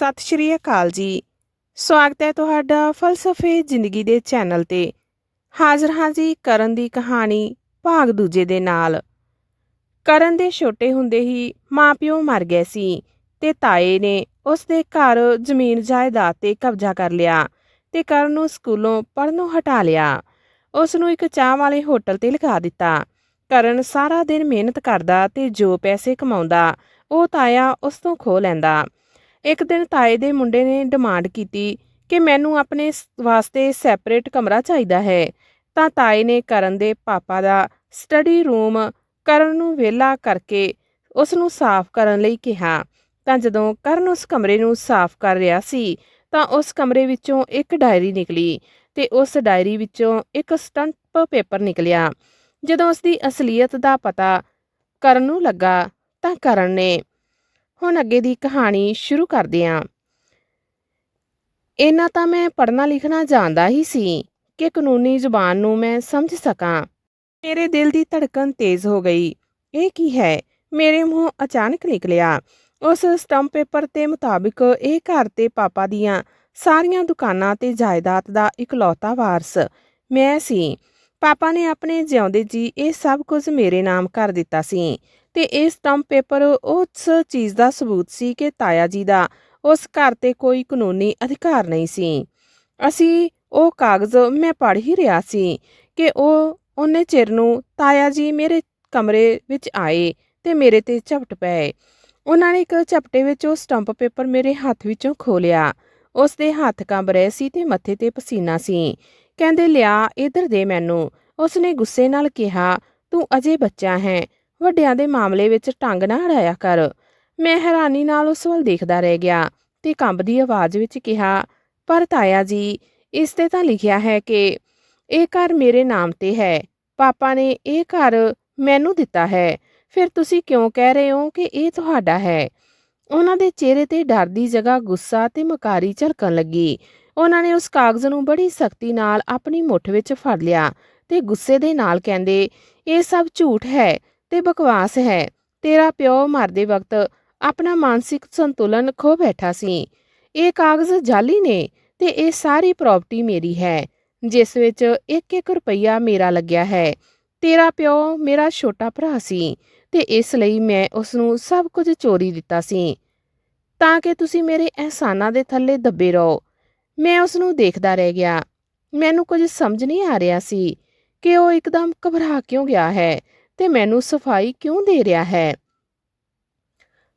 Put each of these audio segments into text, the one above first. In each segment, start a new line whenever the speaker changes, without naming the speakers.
ਸਤਿ ਸ਼੍ਰੀ ਅਕਾਲ ਜੀ। ਸਵਾਗਤ ਹੈ ਤੁਹਾਡਾ ਫਲਸਫੇ ਜ਼ਿੰਦਗੀ ਦੇ ਚੈਨਲ ਤੇ। ਹਾਜ਼ਰ ਹਾਂ ਜੀ ਕਰਨ ਦੀ ਕਹਾਣੀ ਭਾਗ ਦੂਜੇ ਦੇ ਨਾਲ। ਕਰਨ ਦੇ ਛੋਟੇ ਹੁੰਦੇ ਹੀ ਮਾਪਿਓ ਮਰ ਗਏ ਸੀ ਤੇ ਤਾਏ ਨੇ ਉਸ ਦੇ ਘਰ ਜ਼ਮੀਨ ਜਾਇਦਾਦ ਤੇ ਕਬਜ਼ਾ ਕਰ ਲਿਆ ਤੇ ਕਰਨ ਨੂੰ ਸਕੂਲੋਂ ਪੜ੍ਹਨੋਂ ਹਟਾ ਲਿਆ। ਉਸ ਨੂੰ ਇੱਕ ਚਾਹ ਵਾਲੇ ਹੋਟਲ ਤੇ ਲਗਾ ਦਿੱਤਾ। ਕਰਨ ਸਾਰਾ ਦਿਨ ਮਿਹਨਤ ਕਰਦਾ ਤੇ ਜੋ ਪੈਸੇ ਕਮਾਉਂਦਾ, ਉਹ ਤਾਇਆ ਉਸ ਤੋਂ ਖੋ ਲੈਂਦਾ। ਇੱਕ ਦਿਨ ਤਾਏ ਦੇ ਮੁੰਡੇ ਨੇ ਡਿਮਾਂਡ ਕੀਤੀ ਕਿ ਮੈਨੂੰ ਆਪਣੇ ਵਾਸਤੇ ਸੈਪਰੇਟ ਕਮਰਾ ਚਾਹੀਦਾ ਹੈ। ਤਾਂ ਤਾਏ ਨੇ ਕਰਨ ਦੇ ਪਾਪਾ ਦਾ ਸਟੱਡੀ ਰੂਮ ਕਰਨ ਨੂੰ ਵਿਹਲਾ ਕਰਕੇ ਉਸ ਨੂੰ ਸਾਫ਼ ਕਰਨ ਲਈ ਕਿਹਾ। ਤਾਂ ਜਦੋਂ ਕਰਨ ਉਸ ਕਮਰੇ ਨੂੰ ਸਾਫ਼ ਕਰ ਰਿਹਾ ਸੀ, ਤਾਂ ਉਸ ਕਮਰੇ ਵਿੱਚੋਂ ਇੱਕ ਡਾਇਰੀ ਨਿਕਲੀ ਤੇ ਉਸ ਡਾਇਰੀ ਵਿੱਚੋਂ ਇੱਕ ਸਟੰਪ ਪੇਪਰ ਨਿਕਲਿਆ। ਜਦੋਂ ਉਸ ਦੀ ਅਸਲੀਅਤ ਦਾ ਪਤਾ ਕਰਨ ਨੂੰ ਲੱਗਾ, ਤਾਂ ਕਰਨ ਨੇ ਹੁਣ ਅੱਗੇ ਦੀ ਕਹਾਣੀ ਸ਼ੁਰੂ ਕਰਦੇ ਹਾਂ। ਇੰਨਾ ਤਾਂ ਮੈਂ ਪੜ੍ਹਨਾ ਲਿਖਣਾ ਜਾਣਦਾ ਹੀ ਸੀ ਕਿ ਕਾਨੂੰਨੀ ਜ਼ੁਬਾਨ ਨੂੰ ਮੈਂ ਸਮਝ ਸਕਾਂ। ਮੇਰੇ ਦਿਲ ਦੀ ਧੜਕਨ ਤੇਜ਼ ਹੋ ਗਈ। ਇਹ ਕੀ ਹੈ? ਮੇਰੇ ਮੂੰਹ ਅਚਾਨਕ ਨਿਕਲਿਆ। ਉਸ ਸਟੰਪ ਪੇਪਰ ਤੇ ਮੁਤਾਬਿਕ ਇਹ ਘਰ ਤੇ ਪਾਪਾ ਦੀਆਂ ਸਾਰੀਆਂ ਦੁਕਾਨਾਂ ਤੇ ਜਾਇਦਾਦ ਦਾ ਇਕਲੌਤਾ ਵਾਰਸ ਮੈਂ ਸੀ। ਪਾਪਾ ਨੇ ਆਪਣੇ ਜਿਉਂਦੇ ਜੀ ਇਹ ਸਭ ਕੁਝ ਮੇਰੇ ਨਾਮ ਕਰ ਦਿੱਤਾ ਸੀ। ਤੇ ਇਹ ਸਟੰਪ ਪੇਪਰ ਉਸ ਚੀਜ਼ ਦਾ ਸਬੂਤ ਸੀ ਕਿ ਤਾਇਆ ਜੀ ਦਾ ਉਸ ਘਰ ਤੇ ਕੋਈ ਕਾਨੂੰਨੀ ਅਧਿਕਾਰ ਨਹੀਂ ਸੀ। ਅਸੀਂ ਉਹ ਕਾਗਜ਼ ਮੈਂ ਪੜ੍ਹ ਹੀ ਰਿਹਾ ਸੀ ਕਿ ਉਹ ਉਹਨੇ ਚਿਰ ਨੂੰ ਤਾਇਆ ਜੀ ਮੇਰੇ ਕਮਰੇ ਵਿੱਚ ਆਏ ਤੇ ਮੇਰੇ ਤੇ ਝਪਟ ਪਏ। ਉਹਨਾਂ ਨੇ ਇੱਕ ਝਪਟੇ ਵਿੱਚ ਉਹ ਸਟੰਪ ਪੇਪਰ ਮੇਰੇ ਹੱਥ ਵਿੱਚੋਂ ਖੋਲਿਆ ਉਸ ਦੇ ਹੱਥ ਕੰਬ ਰਹੇ ਸੀ ਤੇ ਮੱਥੇ ਤੇ ਪਸੀਨਾ ਸੀ। ਕਹਿੰਦੇ, ਲਿਆ, ਇਧਰ ਦੇ ਮੈਨੂੰ। ਉਸ ਨੇ ਗੁੱਸੇ ਨਾਲ ਕਿਹਾ, ਤੂੰ ਅਜੇ ਬੱਚਾ ਹੈ। ਵੱਡਿਆਂ ਦੇ ਮਾਮਲੇ ਵਿੱਚ ਟੰਗ ਨਾ ਅੜਾਇਆ ਕਰ। ਮੈਂ ਹੈਰਾਨੀ ਨਾਲ ਉਸ ਵੱਲ ਦੇਖਦਾ ਰਹਿ ਗਿਆ ਤੇ ਕੰਬਦੀ ਆਵਾਜ਼ ਵਿੱਚ ਕਿਹਾ, ਪਰ ਤਾਇਆ ਜੀ, ਇਸ ਤੇ ਤਾਂ ਲਿਖਿਆ ਹੈ ਕਿ ਇਹ ਘਰ ਮੇਰੇ ਨਾਮ ਤੇ ਹੈ। ਪਾਪਾ ਨੇ ਇਹ ਘਰ ਮੈਨੂੰ ਦਿੱਤਾ ਹੈ। ਫਿਰ ਤੁਸੀਂ ਕਿਉਂ ਕਹਿ ਰਹੇ ਹੋ ਕਿ ਇਹ ਤੁਹਾਡਾ ਹੈ? ਉਹਨਾਂ ਦੇ ਚਿਹਰੇ ਤੇ ਡਰ ਦੀ ਜਗ੍ਹਾ ਗੁੱਸਾ ਤੇ ਮਕਾਰੀ ਝਲਕਣ ਲੱਗੀ। ਉਹਨਾਂ ਨੇ ਉਸ ਕਾਗਜ਼ ਨੂੰ ਬੜੀ ਸਖਤੀ ਨਾਲ ਆਪਣੀ ਮੁੱਠ ਵਿੱਚ ਫੜ ਲਿਆ ਤੇ ਗੁੱਸੇ ਦੇ ਨਾਲ ਕਹਿੰਦੇ, ਇਹ ਸਭ ਝੂਠ ਹੈ। ਤੇ ਬਕਵਾਸ ਹੈ। ਤੇਰਾ ਪਿਓ ਮਰਦੇ ਵਕਤ ਆਪਣਾ ਮਾਨਸਿਕ ਸੰਤੁਲਨ ਖੋ ਬੈਠਾ ਸੀ। ਇਹ ਕਾਗਜ਼ ਜਾਲੀ ਨੇ ਤੇ ਇਹ ਸਾਰੀ ਪ੍ਰਾਪਰਟੀ ਮੇਰੀ ਹੈ, ਜਿਸ ਵਿੱਚ 1-1 ਰੁਪਈਆ ਮੇਰਾ ਲੱਗਿਆ ਹੈ। ਤੇਰਾ ਪਿਓ ਮੇਰਾ ਛੋਟਾ ਭਰਾ ਸੀ ਤੇ ਇਸ ਲਈ ਮੈਂ ਉਸ ਨੂੰ ਸਭ ਕੁਝ ਚੋਰੀ ਦਿੱਤਾ ਸੀ। ਤਾਂ ਕਿ ਤੁਸੀਂ ਮੇਰੇ ਅਹਿਸਾਨਾਂ ਦੇ ਥੱਲੇ ਦੱਬੇ ਰਹੋ। ਮੈਂ ਉਸ ਨੂੰ ਦੇਖਦਾ ਰਹਿ ਗਿਆ। ਮੈਨੂੰ ਕੁਝ ਸਮਝ ਨਹੀਂ ਆ ਰਿਹਾ ਸੀ ਕਿ ਉਹ ਇੱਕਦਮ ਘਬਰਾ ਕਿਉਂ ਗਿਆ ਹੈ ਤੇ ਮੈਨੂੰ ਸਫ਼ਾਈ ਕਿਉਂ ਦੇ ਰਿਹਾ ਹੈ?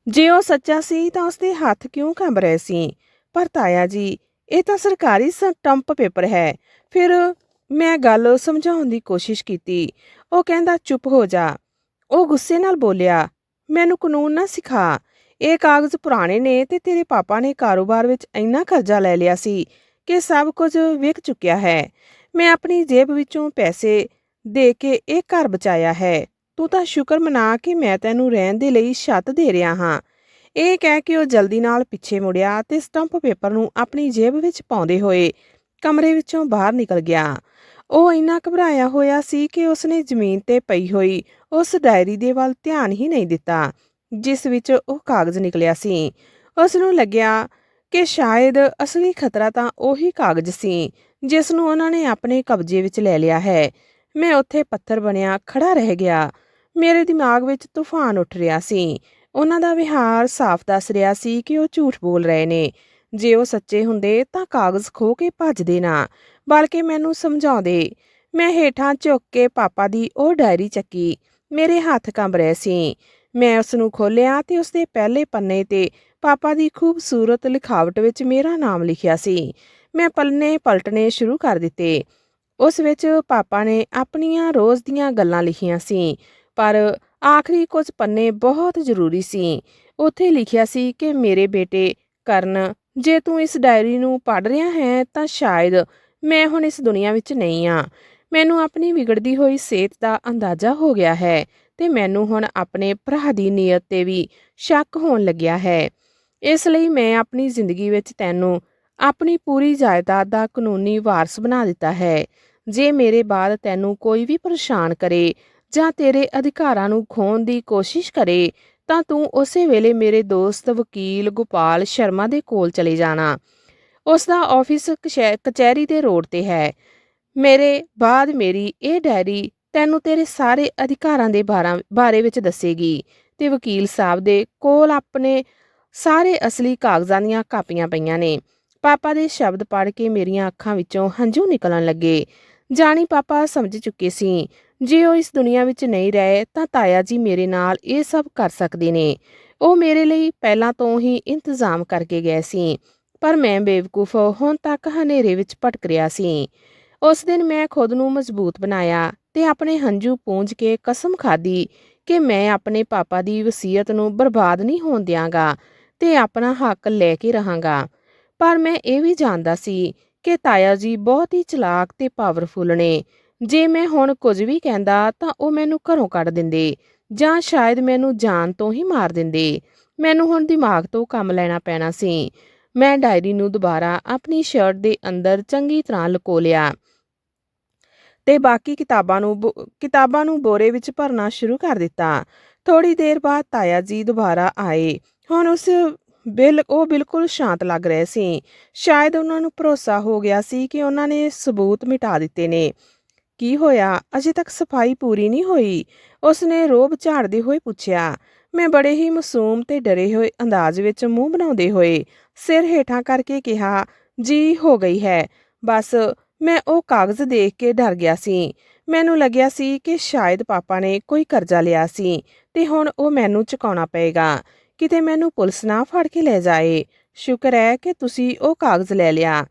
ਜੇ ਉਹ ਸੱਚਾ ਸੀ ਤਾਂ ਉਸਦੇ ਹੱਥ ਕਿਉਂ ਕੰਬ ਰਹੇ ਸੀ? ਪਰ ਤਾਇਆ ਜੀ, ਇਹ ਤਾਂ ਸਰਕਾਰੀ ਸਟੰਪ ਪੇਪਰ ਹੈ। ਫਿਰ ਮੈਂ ਗੱਲ ਸਮਝਾਉਣ ਦੀ ਕੋਸ਼ਿਸ਼ ਕੀਤੀ। ਉਹ ਕਹਿੰਦਾ, ਚੁੱਪ ਹੋ ਜਾ। ਉਹ ਗੁੱਸੇ ਨਾਲ ਬੋਲਿਆ, ਮੈਨੂੰ ਕਾਨੂੰਨ ਨਾ ਸਿਖਾ। ਇਹ ਕਾਗਜ਼ ਪੁਰਾਣੇ ਨੇ ਤੇ ਤੇਰੇ ਪਾਪਾ ਨੇ ਕਾਰੋਬਾਰ ਵਿੱਚ ਇੰਨਾ ਕਰਜ਼ਾ ਲੈ ਲਿਆ ਸੀ ਕਿ ਸਭ ਕੁਝ ਵਿਕ ਚੁੱਕਿਆ ਹੈ। ਮੈਂ ਆਪਣੀ ਜੇਬ ਵਿੱਚੋਂ ਪੈਸੇ ਦੇ ਕੇ ਇਹ ਘਰ ਬਚਾਇਆ ਹੈ। ਤੂੰ ਤਾਂ ਸ਼ੁਕਰ ਮਨਾ ਕਿ ਮੈਂ ਤੈਨੂੰ ਰਹਿਣ ਦੇ ਲਈ ਛੱਤ ਦੇ ਰਿਹਾ ਹਾਂ। ਇਹ ਕਹਿ ਕੇ ਉਹ ਜਲਦੀ ਨਾਲ ਪਿੱਛੇ ਮੁੜਿਆ ਤੇ ਸਟੰਪ ਪੇਪਰ ਨੂੰ ਆਪਣੀ ਜੇਬ ਵਿੱਚ ਪਾਉਂਦੇ ਹੋਏ ਕਮਰੇ ਵਿੱਚੋਂ ਬਾਹਰ ਨਿਕਲ ਗਿਆ। ਉਹ ਇੰਨਾ ਘਬਰਾਇਆ ਹੋਇਆ ਸੀ ਕਿ ਉਸਨੇ ਜ਼ਮੀਨ ਤੇ ਪਈ ਹੋਈ ਉਸ ਡਾਇਰੀ ਦੇ ਵੱਲ ਧਿਆਨ ਹੀ ਨਹੀਂ ਦਿੱਤਾ, ਜਿਸ ਵਿੱਚ ਉਹ ਕਾਗਜ਼ ਨਿਕਲਿਆ ਸੀ। ਉਸ ਨੂੰ ਲੱਗਿਆ ਕਿ ਸ਼ਾਇਦ ਅਸਲੀ ਖਤਰਾ ਤਾਂ ਉਹੀ ਕਾਗਜ਼ ਸੀ ਜਿਸ ਨੂੰ ਉਹਨਾਂ ਨੇ ਆਪਣੇ ਕਬਜ਼ੇ ਵਿੱਚ ਲੈ ਲਿਆ ਹੈ। ਮੈਂ ਉੱਥੇ ਪੱਥਰ ਬਣਿਆ ਖੜਾ ਰਹਿ ਗਿਆ। ਮੇਰੇ ਦਿਮਾਗ ਵਿੱਚ ਤੂਫਾਨ ਉੱਠ ਰਿਹਾ ਸੀ। ਉਹਨਾਂ ਦਾ ਵਿਹਾਰ ਸਾਫ਼ ਦੱਸ ਰਿਹਾ ਸੀ ਕਿ ਉਹ ਝੂਠ ਬੋਲ ਰਹੇ ਨੇ। ਜੇ ਉਹ ਸੱਚੇ ਹੁੰਦੇ ਤਾਂ ਕਾਗਜ਼ ਖੋ ਕੇ ਭੱਜਦੇ ਨਾ, ਬਲਕਿ ਮੈਨੂੰ ਸਮਝਾਉਂਦੇ। ਮੈਂ ਹੇਠਾਂ ਝੁੱਕ ਕੇ ਪਾਪਾ ਦੀ ਉਹ ਡਾਇਰੀ ਚੱਕੀ। ਮੇਰੇ ਹੱਥ ਕੰਬ ਰਹੇ ਸੀ। ਮੈਂ ਉਸ ਨੂੰ ਖੋਲ੍ਹਿਆ ਤੇ ਉਸ ਦੇ ਪਹਿਲੇ ਪੰਨੇ ਤੇ ਪਾਪਾ ਦੀ ਖੂਬਸੂਰਤ ਲਿਖਾਵਟ ਵਿੱਚ ਮੇਰਾ ਨਾਮ ਲਿਖਿਆ ਸੀ। ਮੈਂ ਪਲਨੇ ਪਲਟਣੇ ਸ਼ੁਰੂ ਕਰ ਦਿੱਤੇ। ਉਸ ਵਿੱਚ ਪਾਪਾ ਨੇ ਆਪਣੀਆਂ ਰੋਜ਼ ਦੀਆਂ ਗੱਲਾਂ ਲਿਖੀਆਂ ਸੀ। ਪਰ ਆਖਰੀ ਕੁਝ ਪੰਨੇ ਬਹੁਤ ਜ਼ਰੂਰੀ ਸੀ। ਉੱਥੇ ਲਿਖਿਆ ਸੀ ਕਿ ਮੇਰੇ ਬੇਟੇ ਕਰਨ, ਜੇ ਤੂੰ ਇਸ ਡਾਇਰੀ ਨੂੰ ਪੜ੍ਹ ਰਿਹਾ ਹੈ ਤਾਂ ਸ਼ਾਇਦ ਮੈਂ ਹੁਣ ਇਸ ਦੁਨੀਆ ਵਿੱਚ ਨਹੀਂ ਆ। ਮੈਨੂੰ ਆਪਣੀ ਵਿਗੜਦੀ ਹੋਈ ਸਿਹਤ ਦਾ ਅੰਦਾਜ਼ਾ ਹੋ ਗਿਆ ਹੈ ਤੇ ਮੈਨੂੰ ਹੁਣ ਆਪਣੇ ਭਰਾ ਦੀ ਨੀਅਤ ਤੇ ਵੀ ਸ਼ੱਕ ਹੋਣ ਲੱਗਿਆ ਹੈ। ਇਸ ਲਈ ਮੈਂ ਆਪਣੀ ਜ਼ਿੰਦਗੀ ਵਿੱਚ ਤੈਨੂੰ ਆਪਣੀ ਪੂਰੀ ਜਾਇਦਾਦ ਦਾ ਕਾਨੂੰਨੀ ਵਾਰਸ ਬਣਾ ਦਿੱਤਾ ਹੈ। ਜੇ ਮੇਰੇ ਬਾਅਦ ਤੈਨੂੰ ਕੋਈ ਵੀ ਪਰੇਸ਼ਾਨ ਕਰੇ ਜਾਂ ਤੇਰੇ ਅਧਿਕਾਰਾਂ ਨੂੰ ਖੋਣ ਦੀ ਕੋਸ਼ਿਸ਼ ਕਰੇ, ਤਾਂ ਤੂੰ ਉਸੇ ਵੇਲੇ ਮੇਰੇ ਦੋਸਤ ਵਕੀਲ ਗੋਪਾਲ ਸ਼ਰਮਾ ਦੇ ਕੋਲ ਚਲੇ ਜਾਣਾ। ਉਸ ਦਾ ਆਫਿਸ ਕਚਹਿਰੀ ਦੇ ਰੋਡ ਤੇ ਹੈ। ਮੇਰੇ ਬਾਅਦ ਮੇਰੀ ਇਹ ਡਾਇਰੀ ਤੈਨੂੰ ਤੇਰੇ ਸਾਰੇ ਅਧਿਕਾਰਾਂ ਦੇ ਬਾਰਾਂ- ਬਾਰੇ ਵਿੱਚ ਦੱਸੇਗੀ ਤੇ ਵਕੀਲ ਸਾਹਿਬ ਦੇ ਕੋਲ ਆਪਣੇ ਸਾਰੇ ਅਸਲੀ ਕਾਗਜ਼ਾਂ ਦੀਆਂ ਕਾਪੀਆਂ ਪਈਆਂ ਨੇ। ਪਾਪਾ ਦੇ ਸ਼ਬਦ ਪੜ੍ਹ ਕੇ ਮੇਰੀਆਂ ਅੱਖਾਂ ਵਿੱਚੋਂ ਹੰਝੂ ਨਿਕਲਣ ਲੱਗੇ। ਜਾਣੀ ਪਾਪਾ ਸਮਝ ਚੁੱਕੇ ਸੀ। ਜੇ ਉਹ ਇਸ ਦੁਨੀਆ ਵਿੱਚ ਨਹੀਂ ਰਹੇ, ਤਾਂ ਤਾਇਆ ਜੀ ਮੇਰੇ ਨਾਲ ਇਹ ਸਭ ਕਰ ਸਕਦੇ ਨੇ। ਉਹ ਮੇਰੇ ਲਈ ਪਹਿਲਾਂ ਤੋਂ ਹੀ ਇੰਤਜ਼ਾਮ ਕਰਕੇ ਗਏ ਸੀ, ਪਰ ਮੈਂ ਬੇਵਕੂਫ ਹੁਣ ਤੱਕ ਹਨੇਰੇ ਵਿੱਚ ਭਟਕ ਰਿਹਾ ਸੀ। ਉਸ ਦਿਨ ਮੈਂ ਖੁਦ ਨੂੰ ਮਜ਼ਬੂਤ ਬਣਾਇਆ ਤੇ ਆਪਣੇ ਹੰਝੂ ਪੂੰਝ ਕੇ ਕਸਮ ਖਾਧੀ ਕਿ ਮੈਂ ਆਪਣੇ ਪਾਪਾ ਦੀ ਵਸੀਅਤ ਨੂੰ ਬਰਬਾਦ ਨਹੀਂ ਹੋਣ ਦਿਆਂਗਾ ਤੇ ਆਪਣਾ ਹੱਕ ਲੈ ਕੇ ਰਹਾਂਗਾ। ਪਰ ਮੈਂ ਇਹ ਵੀ ਜਾਣਦਾ ਸੀ ਕਿ ਤਾਇਆ ਜੀ ਬਹੁਤ ਹੀ ਚਲਾਕ ਤੇ ਪਾਵਰਫੁਲ ਨੇ। ਜੇ ਮੈਂ ਹੁਣ ਕੁਝ ਵੀ ਕਹਿੰਦਾ ਤਾਂ ਉਹ ਮੈਨੂੰ ਘਰੋਂ ਕੱਢ ਦਿੰਦੇ ਜਾਂ ਸ਼ਾਇਦ ਮੈਨੂੰ ਜਾਨ ਤੋਂ ਹੀ ਮਾਰ ਦਿੰਦੇ। ਮੈਨੂੰ ਹੁਣ ਦਿਮਾਗ ਤੋਂ ਕੰਮ ਲੈਣਾ ਪੈਣਾ ਸੀ। ਮੈਂ ਡਾਇਰੀ ਨੂੰ ਦੁਬਾਰਾ ਆਪਣੀ ਸ਼ਰਟ ਦੇ ਅੰਦਰ ਚੰਗੀ ਤਰ੍ਹਾਂ ਲਕੋ ਲਿਆ ਤੇ ਬਾਕੀ ਕਿਤਾਬਾਂ ਨੂੰ ਬੋ- ਕਿਤਾਬਾਂ ਨੂੰ ਬੋਰੇ ਵਿੱਚ ਭਰਨਾ ਸ਼ੁਰੂ ਕਰ ਦਿੱਤਾ। ਥੋੜੀ ਦੇਰ ਬਾਅਦ ਤਾਇਆ ਜੀ ਦੁਬਾਰਾ ਆਏ। ਹੁਣ ਉਸ ਬਿਲ, ਉਹ ਬਿਲਕੁਲ ਸ਼ਾਂਤ ਲੱਗ ਰਹੇ ਸੀ। ਸ਼ਾਇਦ ਉਹਨਾਂ ਨੂੰ ਭਰੋਸਾ ਹੋ ਗਿਆ ਸੀ ਕਿ ਉਹਨਾਂ ਨੇ ਸਬੂਤ ਮਿਟਾ ਦਿੱਤੇ ਨੇ। ਕੀ ਹੋਇਆ? ਅਜੇ ਤੱਕ ਸਫ਼ਾਈ ਪੂਰੀ ਨਹੀਂ ਹੋਈ। ਉਸ ਨੇ ਰੋਬ ਝਾੜਦੇ ਹੋਏ ਪੁੱਛਿਆ, ਮੈਂ ਬੜੇ ਹੀ ਮਾਸੂਮ ਤੇ ਡਰੇ ਹੋਏ ਅੰਦਾਜ਼ ਵਿੱਚ ਮੂੰਹ ਬਣਾਉਂਦੇ ਹੋਏ ਸਿਰ ਹੇਠਾਂ ਕਰਕੇ ਕਿਹਾ, ਜੀ, ਹੋ ਗਈ ਹੈ। ਬਸ ਮੈਂ ਉਹ ਕਾਗਜ਼ ਦੇਖ ਕੇ ਡਰ ਗਿਆ ਸੀ। ਮੈਨੂੰ ਲੱਗਿਆ ਸੀ ਕਿ ਸ਼ਾਇਦ ਪਾਪਾ ਨੇ ਕੋਈ ਕਰਜ਼ਾ ਲਿਆ ਸੀ ਤੇ ਹੁਣ ਉਹ ਮੈਨੂੰ ਚੁਕਾਉਣਾ ਪਏਗਾ। ਕਿਤੇ ਮੈਨੂੰ ਪੁਲਿਸ ਨਾ ਫੜ ਕੇ ਲੈ ਜਾਏ। ਸ਼ੁਕਰ ਹੈ ਕਿ ਤੁਸੀਂ ਉਹ ਕਾਗਜ਼ ਲੈ ਲਿਆ।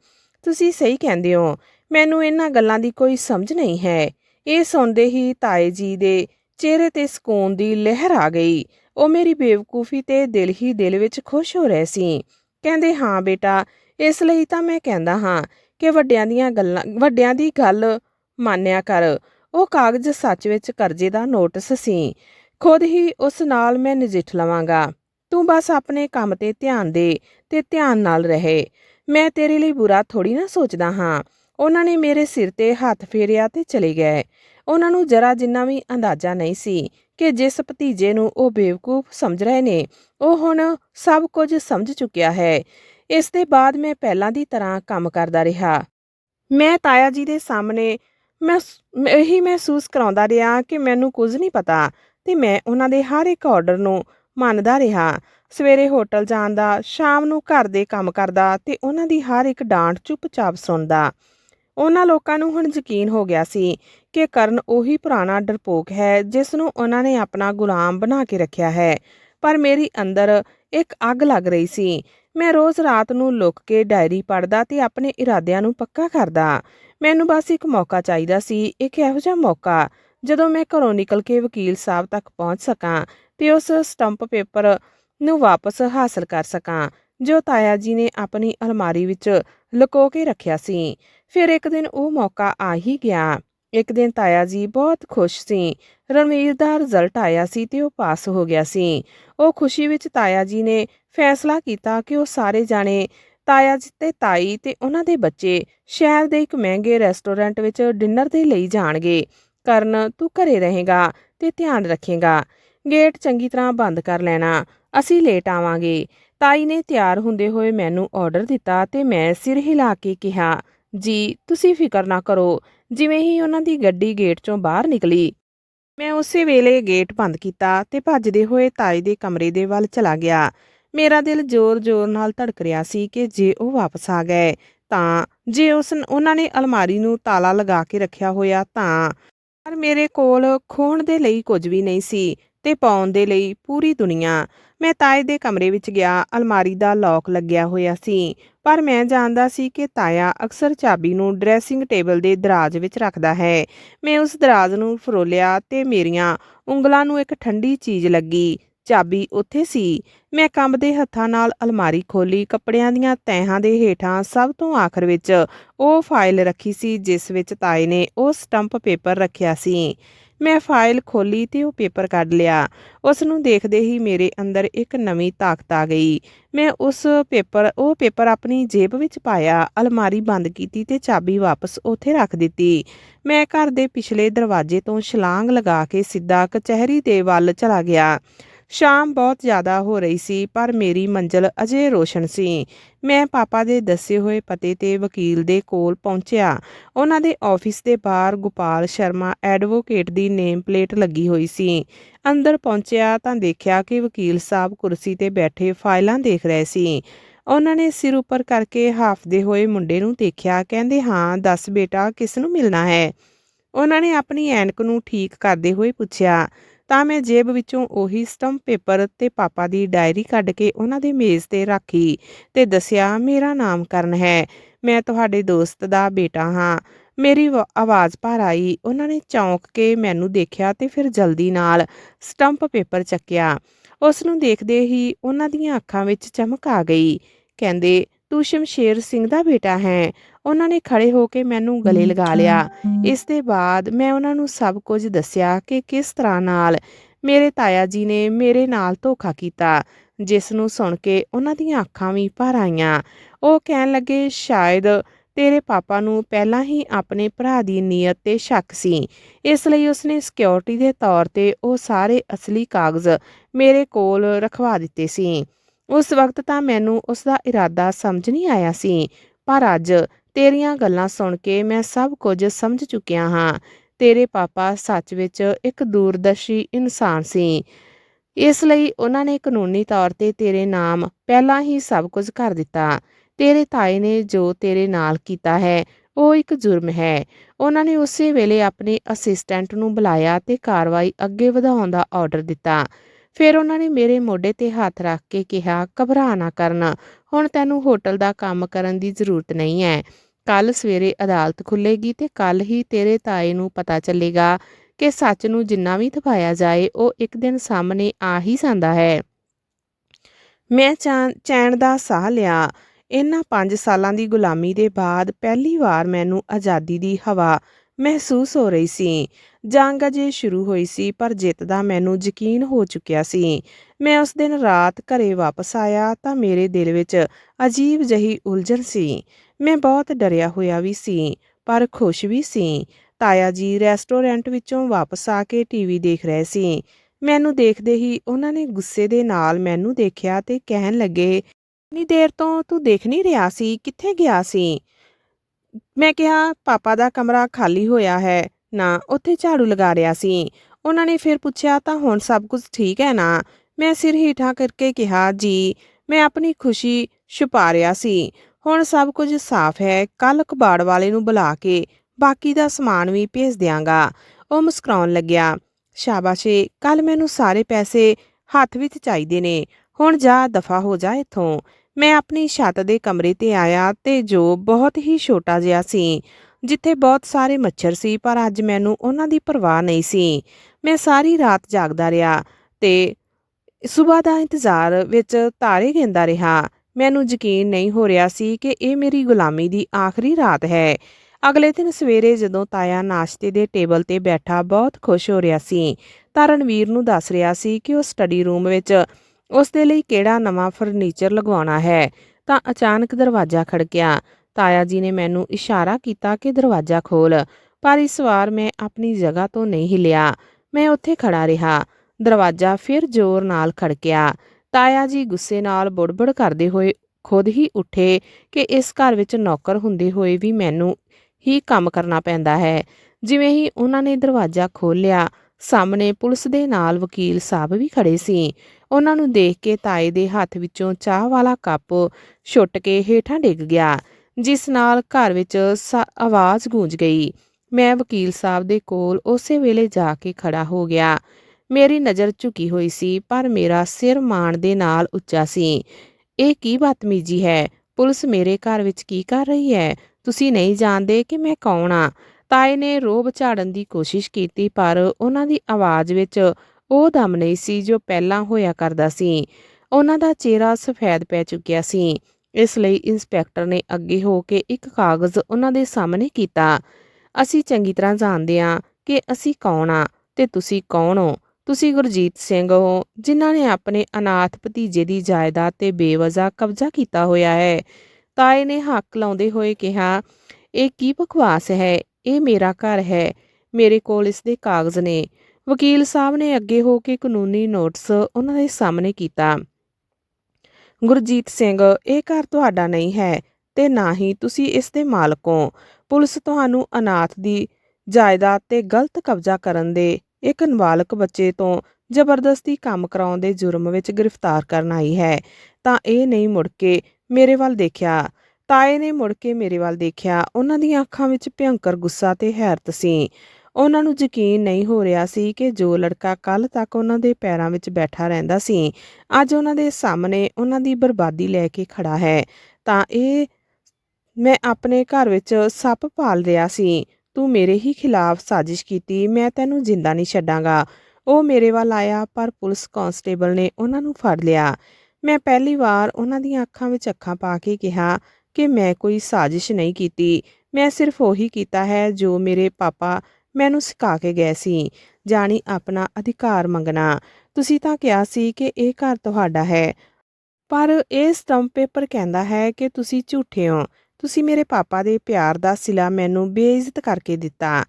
ਤੁਸੀਂ ਸਹੀ ਕਹਿੰਦੇ ਹੋ। ਮੈਨੂੰ ਇਹਨਾਂ ਗੱਲਾਂ ਦੀ ਕੋਈ ਸਮਝ ਨਹੀਂ ਹੈ। ਇਹ ਸੁਣਦੇ ਹੀ ਤਾਏ ਜੀ ਦੇ ਚਿਹਰੇ ਤੇ ਸਕੂਨ ਦੀ ਲਹਿਰ ਆ ਗਈ। ਉਹ ਮੇਰੀ ਬੇਵਕੂਫੀ ਤੇ ਦਿਲ ਹੀ ਦਿਲ ਵਿੱਚ ਖੁਸ਼ ਹੋ ਰਹੇ ਸੀ। ਕਹਿੰਦੇ, ਹਾਂ ਬੇਟਾ, ਇਸ ਲਈ ਤਾਂ ਮੈਂ ਕਹਿੰਦਾ ਹਾਂ ਕਿ ਵੱਡਿਆਂ ਦੀਆਂ ਗੱਲਾਂ, ਵੱਡਿਆਂ ਦੀ ਗੱਲ ਮੰਨਿਆ ਕਰ। ਉਹ ਕਾਗਜ਼ ਸੱਚ ਵਿੱਚ ਕਰਜ਼ੇ ਦਾ ਨੋਟਿਸ ਸੀ। ਖੁਦ ਹੀ ਉਸ ਨਾਲ ਮੈਂ ਨਜਿੱਠ ਲਵਾਂਗਾ। ਤੂੰ ਬਸ ਆਪਣੇ ਕੰਮ ਤੇ ਧਿਆਨ ਦੇ ਤੇ ਧਿਆਨ ਨਾਲ ਰਹੇ। ਮੈਂ ਤੇਰੇ ਲਈ ਬੁਰਾ ਥੋੜੀ ਨਾ ਸੋਚਦਾ ਹਾਂ। ਉਹਨਾਂ ਨੇ ਮੇਰੇ ਸਿਰ ਤੇ ਹੱਥ ਫੇਰਿਆ ਤੇ ਚਲੇ ਗਏ। ਉਹਨਾਂ ਨੂੰ ਜਰਾ ਜਿੰਨਾ ਵੀ ਅੰਦਾਜ਼ਾ ਨਹੀਂ ਸੀ ਕਿ ਜਿਸ ਭਤੀਜੇ ਨੂੰ ਉਹ ਬੇਵਕੂਫ ਸਮਝ ਰਹੇ ਨੇ, ਉਹ ਹੁਣ ਸਭ ਕੁਝ ਸਮਝ ਚੁੱਕਿਆ ਹੈ। ਇਸ ਦੇ ਬਾਅਦ ਮੈਂ ਪਹਿਲਾਂ ਦੀ ਤਰ੍ਹਾਂ ਕੰਮ ਕਰਦਾ ਰਿਹਾ। ਮੈਂ ਤਾਇਆ ਜੀ ਦੇ ਸਾਹਮਣੇ ਮੈਂ ਇਹੀ ਮਹਿਸੂਸ ਕਰਾਉਂਦਾ ਰਿਹਾ ਕਿ ਮੈਨੂੰ ਕੁਝ ਨਹੀਂ ਪਤਾ ਤੇ ਮੈਂ ਉਹਨਾਂ ਦੇ ਹਰ ਇੱਕ ਆਰਡਰ ਨੂੰ ਮੰਨਦਾ ਰਿਹਾ। ਸਵੇਰੇ ਹੋਟਲ ਜਾਣ ਦਾ, ਸ਼ਾਮ ਨੂੰ ਘਰ ਦੇ ਕੰਮ ਕਰਦਾ ਤੇ ਉਹਨਾਂ ਦੀ ਹਰ ਇੱਕ ਡਾਂਟ ਚੁੱਪਚਾਪ ਸੁਣਦਾ। ਉਹਨਾਂ ਲੋਕਾਂ ਨੂੰ ਹੁਣ ਯਕੀਨ ਹੋ ਗਿਆ ਸੀ ਕਿ ਕਰਨ ਉਹੀ ਪੁਰਾਣਾ ਡਰਪੋਕ ਹੈ ਜਿਸ ਨੂੰ ਉਹਨਾਂ ਨੇ ਆਪਣਾ ਗੁਲਾਮ ਬਣਾ ਕੇ ਰੱਖਿਆ ਹੈ। ਪਰ ਮੇਰੀ ਅੰਦਰ ਇੱਕ ਅੱਗ ਲੱਗ ਰਹੀ ਸੀ। ਮੈਂ ਰੋਜ਼ ਰਾਤ ਨੂੰ ਲੁੱਕ ਕੇ ਡਾਇਰੀ ਪੜ੍ਹਦਾ ਤੇ ਆਪਣੇ ਇਰਾਦਿਆਂ ਨੂੰ ਪੱਕਾ ਕਰਦਾ। ਮੈਨੂੰ ਬਸ ਇੱਕ ਮੌਕਾ ਚਾਹੀਦਾ ਸੀ, ਇੱਕ ਇਹੋ ਜਿਹਾ ਮੌਕਾ, ਜਦੋਂ ਮੈਂ ਘਰੋਂ ਨਿਕਲ ਕੇ ਵਕੀਲ ਸਾਹਿਬ ਤੱਕ ਪਹੁੰਚ ਸਕਾਂ ਤੇ ਉਸ ਸਟੰਪ ਪੇਪਰ ਨੂੰ ਵਾਪਸ ਹਾਸਲ ਕਰ ਸਕਾਂ, ਜੋ ਤਾਇਆ ਜੀ ਨੇ ਆਪਣੀ ਅਲਮਾਰੀ ਵਿੱਚ ਲੁਕੋ ਕੇ ਰੱਖਿਆ ਸੀ। ਫਿਰ ਇੱਕ ਦਿਨ ਉਹ ਮੌਕਾ ਆ ਹੀ ਗਿਆ। ਇੱਕ ਦਿਨ ਤਾਇਆ ਜੀ ਬਹੁਤ ਖੁਸ਼ ਸੀ। ਰਣਵੀਰ ਦਾ ਰਿਜ਼ਲਟ ਆਇਆ ਸੀ ਤੇ ਉਹ ਪਾਸ ਹੋ ਗਿਆ ਸੀ। ਉਹ ਖੁਸ਼ੀ ਵਿੱਚ ਤਾਇਆ ਜੀ ਨੇ ਫੈਸਲਾ ਕੀਤਾ ਕਿ ਉਹ ਸਾਰੇ ਜਾਣੇ, ਤਾਇਆ ਜੀ ਤੇ ਤਾਈ ਤੇ ਉਹਨਾਂ ਦੇ ਬੱਚੇ ਸ਼ਹਿਰ ਦੇ ਇੱਕ ਮਹਿੰਗੇ ਰੈਸਟੋਰੈਂਟ ਵਿੱਚ ਡਿਨਰ ਦੇ ਲਈ ਜਾਣਗੇ। ਕਰਨ, ਤੂੰ ਘਰੇ ਰਹੇਗਾ ਤੇ ਧਿਆਨ ਰੱਖੇਗਾ। ਗੇਟ ਚੰਗੀ ਤਰ੍ਹਾਂ ਬੰਦ ਕਰ ਲੈਣਾ। ਅਸੀਂ ਲੇਟ ਆਵਾਂਗੇ। ਤਾਈ ਨੇ ਤਿਆਰ ਹੁੰਦੇ ਹੋਏ ਮੈਨੂੰ ਆਰਡਰ ਦਿੱਤਾ ਤੇ ਮੈਂ ਸਿਰ ਹਿਲਾ ਕੇ ਕਿਹਾ ਜੀ, ਤੁਸੀਂ ਫਿਕਰ ਨਾ ਕਰੋ, ਜਿਵੇਂ ਹੀ ਉਹਨਾਂ ਦੀ ਗੱਡੀ ਗੇਟ ਚੋਂ ਬਾਹਰ ਨਿਕਲੀ। ਮੈਂ ਉਸੇ ਵੇਲੇ ਗੇਟ ਬੰਦ ਕੀਤਾ ਤੇ ਭੱਜਦੇ ਹੋਏ ਤਾਈ ਦੇ ਕਮਰੇ ਦੇ ਵੱਲ ਚਲਾ ਗਿਆ। ਮੇਰਾ ਦਿਲ ਜ਼ੋਰ-ਜ਼ੋਰ ਨਾਲ ਧੜਕ ਰਿਹਾ ਸੀ ਕਿ ਜੇ ਉਹ ਵਾਪਸ ਆ ਗਏ, ਤਾਂ ਜੇ ਉਸ ਉਹਨਾਂ ਨੇ ਅਲਮਾਰੀ ਨੂੰ ਤਾਲਾ ਲਗਾ ਕੇ ਰੱਖਿਆ ਹੋਇਆ ਤਾਂ। ਪਰ ਮੇਰੇ ਕੋਲ ਖੋਣ ਦੇ ਲਈ ਕੁਝ ਵੀ ਨਹੀਂ ਸੀ। ਤੇ ਪਾਉਣ ਦੇ ਲਈ ਪੂਰੀ ਦੁਨੀਆ। ਮੈਂ ਤਾਏ ਦੇ ਕਮਰੇ ਵਿੱਚ ਗਿਆ, ਅਲਮਾਰੀ ਦਾ ਲੌਕ ਲੱਗਿਆ ਹੋਇਆ ਸੀ। ਪਰ ਮੈਂ ਜਾਣਦਾ ਸੀ ਕਿ ਤਾਇਆ ਅਕਸਰ ਚਾਬੀ ਨੂੰ ਡਰੈਸਿੰਗ ਟੇਬਲ ਦੇ ਦਰਾਜ਼ ਵਿੱਚ ਰੱਖਦਾ ਹੈ। ਮੈਂ ਉਸ ਦਰਾਜ਼ ਨੂੰ ਫਰੋਲਿਆ ਤੇ ਮੇਰੀਆਂ ਉਂਗਲਾਂ ਨੂੰ ਇੱਕ ਠੰਡੀ ਚੀਜ਼ ਲੱਗੀ। ਚਾਬੀ ਉੱਥੇ ਸੀ। ਮੈਂ ਕੰਬਦੇ ਹੱਥਾਂ ਨਾਲ ਅਲਮਾਰੀ ਖੋਲੀ ਕੱਪੜਿਆਂ ਦੀਆਂ ਤਹਿਾਂ ਦੇ ਹੇਠਾਂ ਸਭ ਤੋਂ ਆਖਰ ਵਿੱਚ ਉਹ ਫਾਈਲ ਰੱਖੀ ਸੀ, ਜਿਸ ਵਿੱਚ ਤਾਏ ਨੇ ਉਹ ਸਟੰਪ ਪੇਪਰ ਰੱਖਿਆ ਸੀ। ਮੈਂ ਫਾਈਲ ਖੋਲੀ ਤੇ ਉਹ ਪੇਪਰ ਕੱਢ ਲਿਆ। ਉਸ ਨੂੰ ਦੇਖਦੇ ਹੀ ਮੇਰੇ ਅੰਦਰ ਇੱਕ ਨਵੀਂ ਤਾਕਤ ਆ ਗਈ। ਮੈਂ ਉਸ ਪੇਪਰ, ਉਹ ਪੇਪਰ ਆਪਣੀ ਜੇਬ ਵਿੱਚ ਪਾਇਆ, ਅਲਮਾਰੀ ਬੰਦ ਕੀਤੀ ਤੇ ਚਾਬੀ ਵਾਪਸ ਉੱਥੇ ਰੱਖ ਦਿੱਤੀ। ਮੈਂ ਘਰ ਦੇ ਪਿਛਲੇ ਦਰਵਾਜ਼ੇ ਤੋਂ ਛਲਾਂਗ ਲਗਾ ਕੇ ਸਿੱਧਾ ਕਚਹਿਰੀ ਦੇ ਵੱਲ ਚਲਾ ਗਿਆ। ਸ਼ਾਮ ਬਹੁਤ ਜ਼ਿਆਦਾ ਹੋ ਰਹੀ ਸੀ, ਪਰ ਮੇਰੀ ਮੰਜ਼ਲ ਅਜੇ ਰੋਸ਼ਨ ਸੀ। ਮੈਂ ਪਾਪਾ ਦੇ ਦੱਸੇ ਹੋਏ ਪਤੇ ਤੇ ਵਕੀਲ ਦੇ ਕੋਲ ਪਹੁੰਚਿਆ। ਉਹਨਾਂ ਦੇ ਆਫਿਸ ਦੇ ਬਾਹਰ ਗੋਪਾਲ ਸ਼ਰਮਾ ਐਡਵੋਕੇਟ ਦੀ ਨੇਮ ਪਲੇਟ ਲੱਗੀ ਹੋਈ ਸੀ। ਅੰਦਰ ਪਹੁੰਚਿਆ ਤਾਂ ਦੇਖਿਆ ਕਿ ਵਕੀਲ ਸਾਹਿਬ ਕੁਰਸੀ ਤੇ ਬੈਠੇ ਫਾਈਲਾਂ ਦੇਖ ਰਹੇ ਸੀ। ਉਹਨਾਂ ਨੇ ਸਿਰ ਉੱਪਰ ਕਰਕੇ ਹਾਫਦੇ ਹੋਏ ਮੁੰਡੇ ਨੂੰ ਦੇਖਿਆ, ਕਹਿੰਦੇ, ਹਾਂ, ਦੱਸ ਬੇਟਾ, ਕਿਸ ਨੂੰ ਮਿਲਣਾ ਹੈ? ਉਹਨਾਂ ਨੇ ਆਪਣੀ ਐਨਕ ਨੂੰ ਠੀਕ ਕਰਦੇ ਹੋਏ ਪੁੱਛਿਆ ਤਾਂ ਮੈਂ ਜੇਬ ਵਿੱਚੋਂ ਉਹੀ ਸਟੰਪ ਪੇਪਰ ਤੇ ਪਾਪਾ ਦੀ ਡਾਇਰੀ ਕੱਢ ਕੇ ਉਹਨਾਂ ਦੇ ਮੇਜ਼ ਤੇ ਰੱਖੀ ਤੇ ਦੱਸਿਆ, ਮੇਰਾ ਨਾਮ ਕਰਨ ਹੈ। ਮੈਂ ਤੁਹਾਡੇ ਦੋਸਤ ਦਾ ਬੇਟਾ ਹਾਂ। ਮੇਰੀ ਵ- ਆਵਾਜ਼ ਭਰ ਆਈ। ਉਹਨਾਂ ਨੇ ਚੌਂਕ ਕੇ ਮੈਨੂੰ ਦੇਖਿਆ ਤੇ ਫਿਰ ਜਲਦੀ ਨਾਲ ਸਟੰਪ ਪੇਪਰ ਚੱਕਿਆ। ਉਸ ਨੂੰ ਦੇਖਦੇ ਹੀ ਉਹਨਾਂ ਦੀਆਂ ਅੱਖਾਂ ਵਿੱਚ ਚਮਕ ਆ ਗਈ। ਕਹਿੰਦੇ, ਤੂੰ ਸ਼ਮਸ਼ੇਰ ਸਿੰਘ ਦਾ ਬੇਟਾ ਹੈ। ਉਹਨਾਂ ਨੇ ਖੜੇ ਹੋ ਕੇ ਮੈਨੂੰ ਗਲੇ ਲਗਾ ਲਿਆ। ਇਸ ਦੇ ਬਾਅਦ ਮੈਂ ਉਹਨਾਂ ਨੂੰ ਸਭ ਕੁਝ ਦੱਸਿਆ ਕਿ ਕਿਸ ਤਰ੍ਹਾਂ ਨਾਲ ਮੇਰੇ ਤਾਇਆ ਜੀ ਨੇ ਮੇਰੇ ਨਾਲ ਧੋਖਾ ਕੀਤਾ ਜਿਸ ਨੂੰ ਸੁਣ ਕੇ ਉਹਨਾਂ ਦੀਆਂ ਅੱਖਾਂ ਵੀ ਭਰ ਆਈਆਂ। ਉਹ ਕਹਿਣ ਲੱਗੇ ਸ਼ਾਇਦ ਤੇਰੇ ਪਾਪਾ ਨੂੰ ਪਹਿਲਾਂ ਹੀ ਆਪਣੇ ਭਰਾ ਦੀ ਨੀਅਤ ਤੇ ਸ਼ੱਕ ਸੀ। ਇਸ ਲਈ ਉਸਨੇ ਸਿਕਿਉਰਿਟੀ ਦੇ ਤੌਰ ਤੇ ਉਹ ਸਾਰੇ ਅਸਲੀ ਕਾਗਜ਼ ਮੇਰੇ ਕੋਲ ਰਖਵਾ ਦਿੱਤੇ ਸੀ। ਉਸ ਵਕਤ ਤਾਂ ਮੈਨੂੰ ਉਸ ਦਾ ਇਰਾਦਾ ਸਮਝ ਨਹੀਂ ਆਇਆ ਸੀ ਪਰ ਅੱਜ ਤੇਰੀਆਂ ਗੱਲਾਂ ਸੁਣ ਕੇ ਮੈਂ ਸਭ ਕੁਝ ਸਮਝ ਚੁੱਕਿਆ ਹਾਂ। ਤੇਰੇ ਪਾਪਾ ਸੱਚ ਵਿੱਚ ਇੱਕ ਦੂਰਦਰਸ਼ੀ ਇਨਸਾਨ ਸੀ। ਇਸ ਲਈ ਉਹਨਾਂ ਨੇ ਕਾਨੂੰਨੀ ਤੌਰ ਤੇ ਤੇਰੇ ਨਾਮ ਪਹਿਲਾਂ ਹੀ ਸਭ ਕੁਝ ਕਰ ਦਿੱਤਾ। ਤੇਰੇ ਤਾਏ ਨੇ ਜੋ ਤੇਰੇ ਨਾਲ ਕੀਤਾ ਹੈ, ਉਹ ਇੱਕ ਜੁਰਮ ਹੈ। ਉਹਨਾਂ ਨੇ ਉਸੇ ਵੇਲੇ ਆਪਣੇ ਅਸਿਸਟੈਂਟ ਨੂੰ ਬੁਲਾਇਆ ਤੇ ਕਾਰਵਾਈ ਅੱਗੇ ਵਧਾਉਣ ਦਾ ਆਰਡਰ ਦਿੱਤਾ। ਫਿਰ ਉਹਨਾਂ ਨੇ ਮੇਰੇ ਮੋਢੇ ਤੇ ਹੱਥ ਰੱਖ ਕੇ ਕਿਹਾ, ਘਬਰਾ ਨਾ ਕਰਨਾ। ਹੁਣ ਤੈਨੂੰ ਹੋਟਲ ਦਾ ਕੰਮ ਕਰਨ ਦੀ ਜ਼ਰੂਰਤ ਨਹੀਂ ਹੈ ਕੱਲ ਸਵੇਰੇ ਅਦਾਲਤ ਖੁੱਲੇਗੀ ਤੇ ਕੱਲ ਹੀ ਤੇਰੇ ਤਾਏ ਨੂੰ ਪਤਾ ਚੱਲੇਗਾ ਕਿ ਸੱਚ ਨੂੰ ਜਿੰਨਾ ਵੀ ਦਬਾਇਆ ਜਾਏ, ਉਹ ਇੱਕ ਦਿਨ ਸਾਹਮਣੇ ਆ ਹੀ ਜਾਂਦਾ ਹੈ। ਮੈਂ ਚਾਂ- ਚੈਨ ਦਾ ਸਾਹ ਲਿਆ। ਇਹਨਾਂ 5 ਸਾਲਾਂ ਦੀ ਗੁਲਾਮੀ ਦੇ ਬਾਅਦ ਪਹਿਲੀ ਵਾਰ ਮੈਨੂੰ ਆਜ਼ਾਦੀ ਦੀ ਹਵਾ ਮਹਿਸੂਸ ਹੋ ਰਹੀ ਸੀ। ਜੰਗ ਅਜੇ ਸ਼ੁਰੂ ਹੋਈ ਸੀ, ਪਰ ਜਿੱਤ ਦਾ ਮੈਨੂੰ ਯਕੀਨ ਹੋ ਚੁੱਕਿਆ ਸੀ। ਮੈਂ ਉਸ ਦਿਨ ਰਾਤ ਘਰੇ ਵਾਪਸ ਆਇਆ ਤਾਂ ਮੇਰੇ ਦਿਲ ਵਿੱਚ ਅਜੀਬ ਜਹੀ ਉਲਝਣ ਸੀ। ਮੈਂ ਬਹੁਤ ਡਰਿਆ ਹੋਇਆ ਵੀ ਸੀ, ਪਰ ਖੁਸ਼ ਵੀ ਸੀ। ਤਾਇਆ ਜੀ ਰੈਸਟੋਰੈਂਟ ਵਿੱਚੋਂ ਵਾਪਸ ਆ ਕੇ ਟੀਵੀ ਦੇਖ ਰਹੇ ਸੀ। ਮੈਨੂੰ ਦੇਖਦੇ ਹੀ ਉਹਨਾਂ ਨੇ ਗੁੱਸੇ ਦੇ ਨਾਲ ਮੈਨੂੰ ਦੇਖਿਆ ਤੇ ਕਹਿਣ ਲੱਗੇ, ਇੰਨੀ ਦੇਰ ਤੋਂ ਤੂੰ ਦੇਖ ਨਹੀਂ ਰਿਹਾ ਸੀ, ਕਿੱਥੇ ਗਿਆ ਸੀ? ਮੈਂ ਕਿਹਾ, ਪਾਪਾ ਦਾ ਕਮਰਾ ਖਾਲੀ ਹੋਇਆ ਹੈ, ਨਾ ਉੱਥੇ ਝਾੜੂ ਲਗਾ ਰਿਹਾ ਸੀ। ਉਹਨਾਂ ਨੇ ਫਿਰ ਪੁੱਛਿਆ, ਤਾਂ ਹੁਣ ਸਭ ਕੁਝ ਠੀਕ ਹੈ ਨਾ? ਮੈਂ ਸਿਰ ਹੀਠਾਂ ਕਰਕੇ ਕਿਹਾ, ਜੀ, ਮੈਂ ਆਪਣੀ ਖੁਸ਼ੀ ਛੁਪਾ ਰਿਹਾ ਸੀ। ਹੁਣ ਸਭ ਕੁਝ ਸਾਫ਼ ਹੈ ਕੱਲ ਕਬਾੜ ਵਾਲੇ ਨੂੰ ਬੁਲਾ ਕੇ ਬਾਕੀ ਦਾ ਸਮਾਨ ਵੀ ਭੇਜ ਦਿਆਂਗਾ। ਉਹ ਮੁਸਕਰਾਉਣ ਲੱਗਿਆ, ਸ਼ਾਬਾਸ਼ੇ ਕੱਲ ਮੈਨੂੰ ਸਾਰੇ ਪੈਸੇ ਹੱਥ ਵਿੱਚ ਚਾਹੀਦੇ ਨੇ। ਹੁਣ ਜਾ, ਦਫਾ ਹੋ ਜਾ ਇੱਥੋਂ। ਮੈਂ ਆਪਣੀ ਛੱਤ ਦੇ ਕਮਰੇ ਤੇ ਆਇਆ ਤੇ ਜੋ ਬਹੁਤ ਹੀ ਛੋਟਾ ਜਿਹਾ ਸੀ, ਜਿੱਥੇ ਬਹੁਤ ਸਾਰੇ ਮੱਛਰ ਸੀ, ਪਰ ਅੱਜ ਮੈਨੂੰ ਉਹਨਾਂ ਦੀ ਪਰਵਾਹ ਨਹੀਂ ਸੀ। ਮੈਂ ਸਾਰੀ ਰਾਤ ਜਾਗਦਾ ਰਿਹਾ ਤੇ ਸਵੇਰ ਦਾ ਇੰਤਜ਼ਾਰ ਵਿੱਚ ਤਾਰੇ ਗਿਣਦਾ ਰਿਹਾ। ਮੈਨੂੰ ਯਕੀਨ ਨਹੀਂ ਹੋ ਰਿਹਾ ਸੀ ਕਿ ਇਹ ਮੇਰੀ ਗੁਲਾਮੀ ਦੀ ਆਖਰੀ ਰਾਤ ਹੈ। ਅਗਲੇ ਦਿਨ ਸਵੇਰੇ ਜਦੋਂ ਤਾਇਆ ਨਾਸ਼ਤੇ ਦੇ ਟੇਬਲ ਤੇ ਬੈਠਾ ਬਹੁਤ ਖੁਸ਼ ਹੋ ਰਿਹਾ ਸੀ, ਤਾਂ ਰਣਵੀਰ ਨੂੰ ਦੱਸ ਰਿਹਾ ਸੀ ਕਿ ਉਹ ਸਟੱਡੀ ਰੂਮ ਵਿੱਚ ਉਸ ਦੇ ਲਈ ਕਿਹੜਾ ਨਵਾਂ ਫਰਨੀਚਰ ਲਗਵਾਉਣਾ ਹੈ? ਤਾਂ ਅਚਾਨਕ ਦਰਵਾਜ਼ਾ ਖੜਕਿਆ। ਤਾਇਆ ਜੀ ਨੇ ਮੈਨੂੰ ਇਸ਼ਾਰਾ ਕੀਤਾ ਕਿ ਦਰਵਾਜ਼ਾ ਖੋਲ ਪਰ ਇਸ ਵਾਰ ਮੈਂ ਆਪਣੀ ਜਗ੍ਹਾ ਤੋਂ ਨਹੀਂ ਹਿੱਲਿਆ ਮੈਂ ਉੱਥੇ ਖੜਾ ਰਿਹਾ। ਦਰਵਾਜ਼ਾ ਫਿਰ ਜ਼ੋਰ ਨਾਲ ਖੜਕਿਆ। ਤਾਇਆ ਜੀ ਗੁੱਸੇ ਨਾਲ ਬੁੜਬੁੜ ਕਰਦੇ ਹੋਏ ਖੁਦ ਹੀ ਉੱਠੇ ਕਿ ਇਸ ਘਰ ਵਿੱਚ ਨੌਕਰ ਹੁੰਦੇ ਹੋਏ ਵੀ ਮੈਨੂੰ ਹੀ ਕੰਮ ਕਰਨਾ ਪੈਂਦਾ ਹੈ। ਜਿਵੇਂ ਹੀ ਉਹਨਾਂ ਨੇ ਦਰਵਾਜ਼ਾ ਖੋਲ੍ਹਿਆ, ਸਾਹਮਣੇ ਪੁਲਿਸ ਦੇ ਨਾਲ ਵਕੀਲ ਸਾਹਿਬ ਵੀ ਖੜੇ ਸੀ। ਉਹਨਾਂ ਨੂੰ ਦੇਖ ਕੇ ਤਾਏ ਦੇ ਹੱਥ ਵਿੱਚੋਂ ਚਾਹ ਵਾਲਾ ਕੱਪ ਛੁੱਟ ਕੇ ਹੇਠਾਂ ਡਿੱਗ ਗਿਆ, ਜਿਸ ਨਾਲ ਘਰ ਵਿੱਚ ਆਵਾਜ਼ ਗੂੰਜ ਗਈ। ਮੈਂ ਵਕੀਲ ਸਾਹਿਬ ਦੇ ਕੋਲ ਉਸੇ ਵੇਲੇ ਜਾ ਕੇ ਖੜਾ ਹੋ ਗਿਆ। ਮੇਰੀ ਨਜ਼ਰ ਝੁਕੀ ਹੋਈ ਸੀ, ਪਰ ਮੇਰਾ ਸਿਰ ਮਾਣ ਦੇ ਨਾਲ ਉੱਚਾ ਸੀ। ਇਹ ਕੀ ਬਤਮੀਜ਼ੀ ਹੈ? ਪੁਲਿਸ ਮੇਰੇ ਘਰ ਵਿੱਚ ਕੀ ਕਰ ਰਹੀ ਹੈ? ਤੁਸੀਂ ਨਹੀਂ ਜਾਣਦੇ ਕਿ ਮੈਂ ਕੌਣ ਆ? ਤਾਏ ਨੇ ਰੋਬ ਝਾੜਨ ਦੀ ਕੋਸ਼ਿਸ਼ ਕੀਤੀ, ਪਰ ਉਹਨਾਂ ਦੀ ਆਵਾਜ਼ ਵਿੱਚ ਉਹ ਦਮ ਨਹੀਂ ਸੀ ਜੋ ਪਹਿਲਾਂ ਹੋਇਆ ਕਰਦਾ ਸੀ। ਉਹਨਾਂ ਦਾ ਚਿਹਰਾ ਸਫੈਦ ਪੈ ਚੁੱਕਿਆ ਸੀ। ਇਸ ਲਈ ਇੰਸਪੈਕਟਰ ਨੇ ਅੱਗੇ ਹੋ ਕੇ ਇੱਕ ਕਾਗਜ਼ ਉਹਨਾਂ ਦੇ ਸਾਹਮਣੇ ਕੀਤਾ। ਅਸੀਂ ਚੰਗੀ ਤਰ੍ਹਾਂ ਜਾਣਦੇ ਹਾਂ ਕਿ ਅਸੀਂ ਕੌਣ ਆ ਤੇ ਤੁਸੀਂ ਕੌਣ ਹੋ। ਤੁਸੀਂ ਗੁਰਜੀਤ ਸਿੰਘ ਹੋ, ਜਿਨ੍ਹਾਂ ਨੇ ਆਪਣੇ ਅਨਾਥ ਭਤੀਜੇ ਦੀ ਜਾਇਦਾਦ ਤੇ ਬੇਵਜ਼ਾ ਕਬਜ਼ਾ ਕੀਤਾ ਹੋਇਆ ਹੈ। ਤਾਏ ਨੇ ਹੱਕ ਲਾਉਂਦੇ ਹੋਏ ਕਿਹਾ, ਇਹ ਕੀ ਬਕਵਾਸ ਹੈ? ਇਹ ਮੇਰਾ ਘਰ ਹੈ। ਮੇਰੇ ਕੋਲ ਇਸ ਦੇ ਕਾਗਜ਼ ਨੇ। ਵਕੀਲ ਸਾਹਿਬ ਨੇ ਅੱਗੇ ਹੋ ਕੇ ਕਾਨੂੰਨੀ ਨੋਟਿਸ ਉਹਨਾਂ ਦੇ ਸਾਹਮਣੇ ਕੀਤਾ। ਗੁਰਜੀਤ ਸਿੰਘ, ਇਹ ਘਰ ਤੁਹਾਡਾ ਨਹੀਂ ਹੈ ਤੇ ਨਾ ਹੀ ਤੁਸੀਂ ਇਸ ਦੇ ਮਾਲਕ ਹੋ। ਪੁਲਿਸ ਤੁਹਾਨੂੰ ਅਨਾਥ ਦੀ ਜਾਇਦਾਦ ਤੇ ਗਲਤ ਕਬਜ਼ਾ ਕਰਨ ਦੇ ਇੱਕ ਨਾਬਾਲਗ ਬੱਚੇ ਤੋਂ ਜ਼ਬਰਦਸਤੀ ਕੰਮ ਕਰਾਉਣ ਦੇ ਜੁਰਮ ਵਿੱਚ ਗ੍ਰਿਫਤਾਰ ਕਰਨ ਆਈ ਹੈ। ਤਾਂ ਇਹ ਨਹੀਂ ਮੁੜ ਕੇ ਮੇਰੇ ਵੱਲ ਦੇਖਿਆ। ਤਾਏ ਨੇ ਮੁੜ ਕੇ ਮੇਰੇ ਵੱਲ ਦੇਖਿਆ। ਉਹਨਾਂ ਦੀਆਂ ਅੱਖਾਂ ਵਿੱਚ ਭਿਅੰਕਰ ਗੁੱਸਾ ਤੇ ਹੈਰਤ ਸੀ। ਉਹਨਾਂ ਨੂੰ ਯਕੀਨ ਨਹੀਂ ਹੋ ਰਿਹਾ ਸੀ ਕਿ ਜੋ ਲੜਕਾ ਕੱਲ ਤੱਕ ਉਹਨਾਂ ਦੇ ਪੈਰਾਂ ਵਿੱਚ ਬੈਠਾ ਰਹਿੰਦਾ ਸੀ, ਅੱਜ ਉਹਨਾਂ ਦੇ ਸਾਹਮਣੇ ਉਹਨਾਂ ਦੀ ਬਰਬਾਦੀ ਲੈ ਕੇ ਖੜਾ ਹੈ। ਤਾਂ ਇਹ ਮੈਂ ਆਪਣੇ ਘਰ ਵਿੱਚ ਸੱਪ ਪਾਲ ਰਿਹਾ ਸੀ। ਤੂੰ ਮੇਰੇ ਹੀ ਖਿਲਾਫ ਸਾਜ਼ਿਸ਼ ਕੀਤੀ, ਮੈਂ ਤੈਨੂੰ ਜਿੰਦਾ ਨਹੀਂ ਛੱਡਾਂਗਾ। ਉਹ ਮੇਰੇ ਵੱਲ ਆਇਆ, ਪਰ ਪੁਲਿਸ ਕਾਂਸਟੇਬਲ ਨੇ ਉਹਨਾਂ ਨੂੰ ਫੜ ਲਿਆ। ਮੈਂ ਪਹਿਲੀ ਵਾਰ ਉਹਨਾਂ ਦੀਆਂ ਅੱਖਾਂ ਵਿੱਚ ਅੱਖਾਂ ਪਾ ਕੇ ਕਿਹਾ ਕਿ ਮੈਂ ਕੋਈ ਸਾਜ਼ਿਸ਼ ਨਹੀਂ ਕੀਤੀ। ਮੈਂ ਸਿਰਫ ਉਹੀ ਕੀਤਾ ਹੈ ਜੋ ਮੇਰੇ ਪਾਪਾ ਮੈਨੂੰ ਸਿਖਾ ਕੇ ਗਏ ਸੀ। ਜਾਣੀ ਆਪਣਾ ਅਧਿਕਾਰ ਮੰਗਣਾ। ਤੁਸੀਂ ਤਾਂ ਕਿਹਾ ਸੀ ਕਿ ਇਹ ਘਰ ਤੁਹਾਡਾ ਹੈ। ਪਰ ਇਹ ਸਟੰਪ ਪੇਪਰ ਕਹਿੰਦਾ ਹੈ ਕਿ ਤੁਸੀਂ ਝੂਠੇ ਹੋ। ਤੁਸੀਂ ਮੇਰੇ ਪਾਪਾ ਦੇ ਪਿਆਰ ਦਾ ਸਿਲਾ ਮੈਨੂੰ ਬੇਇੱਜ਼ਤ ਕਰਕੇ ਦਿੱਤਾ।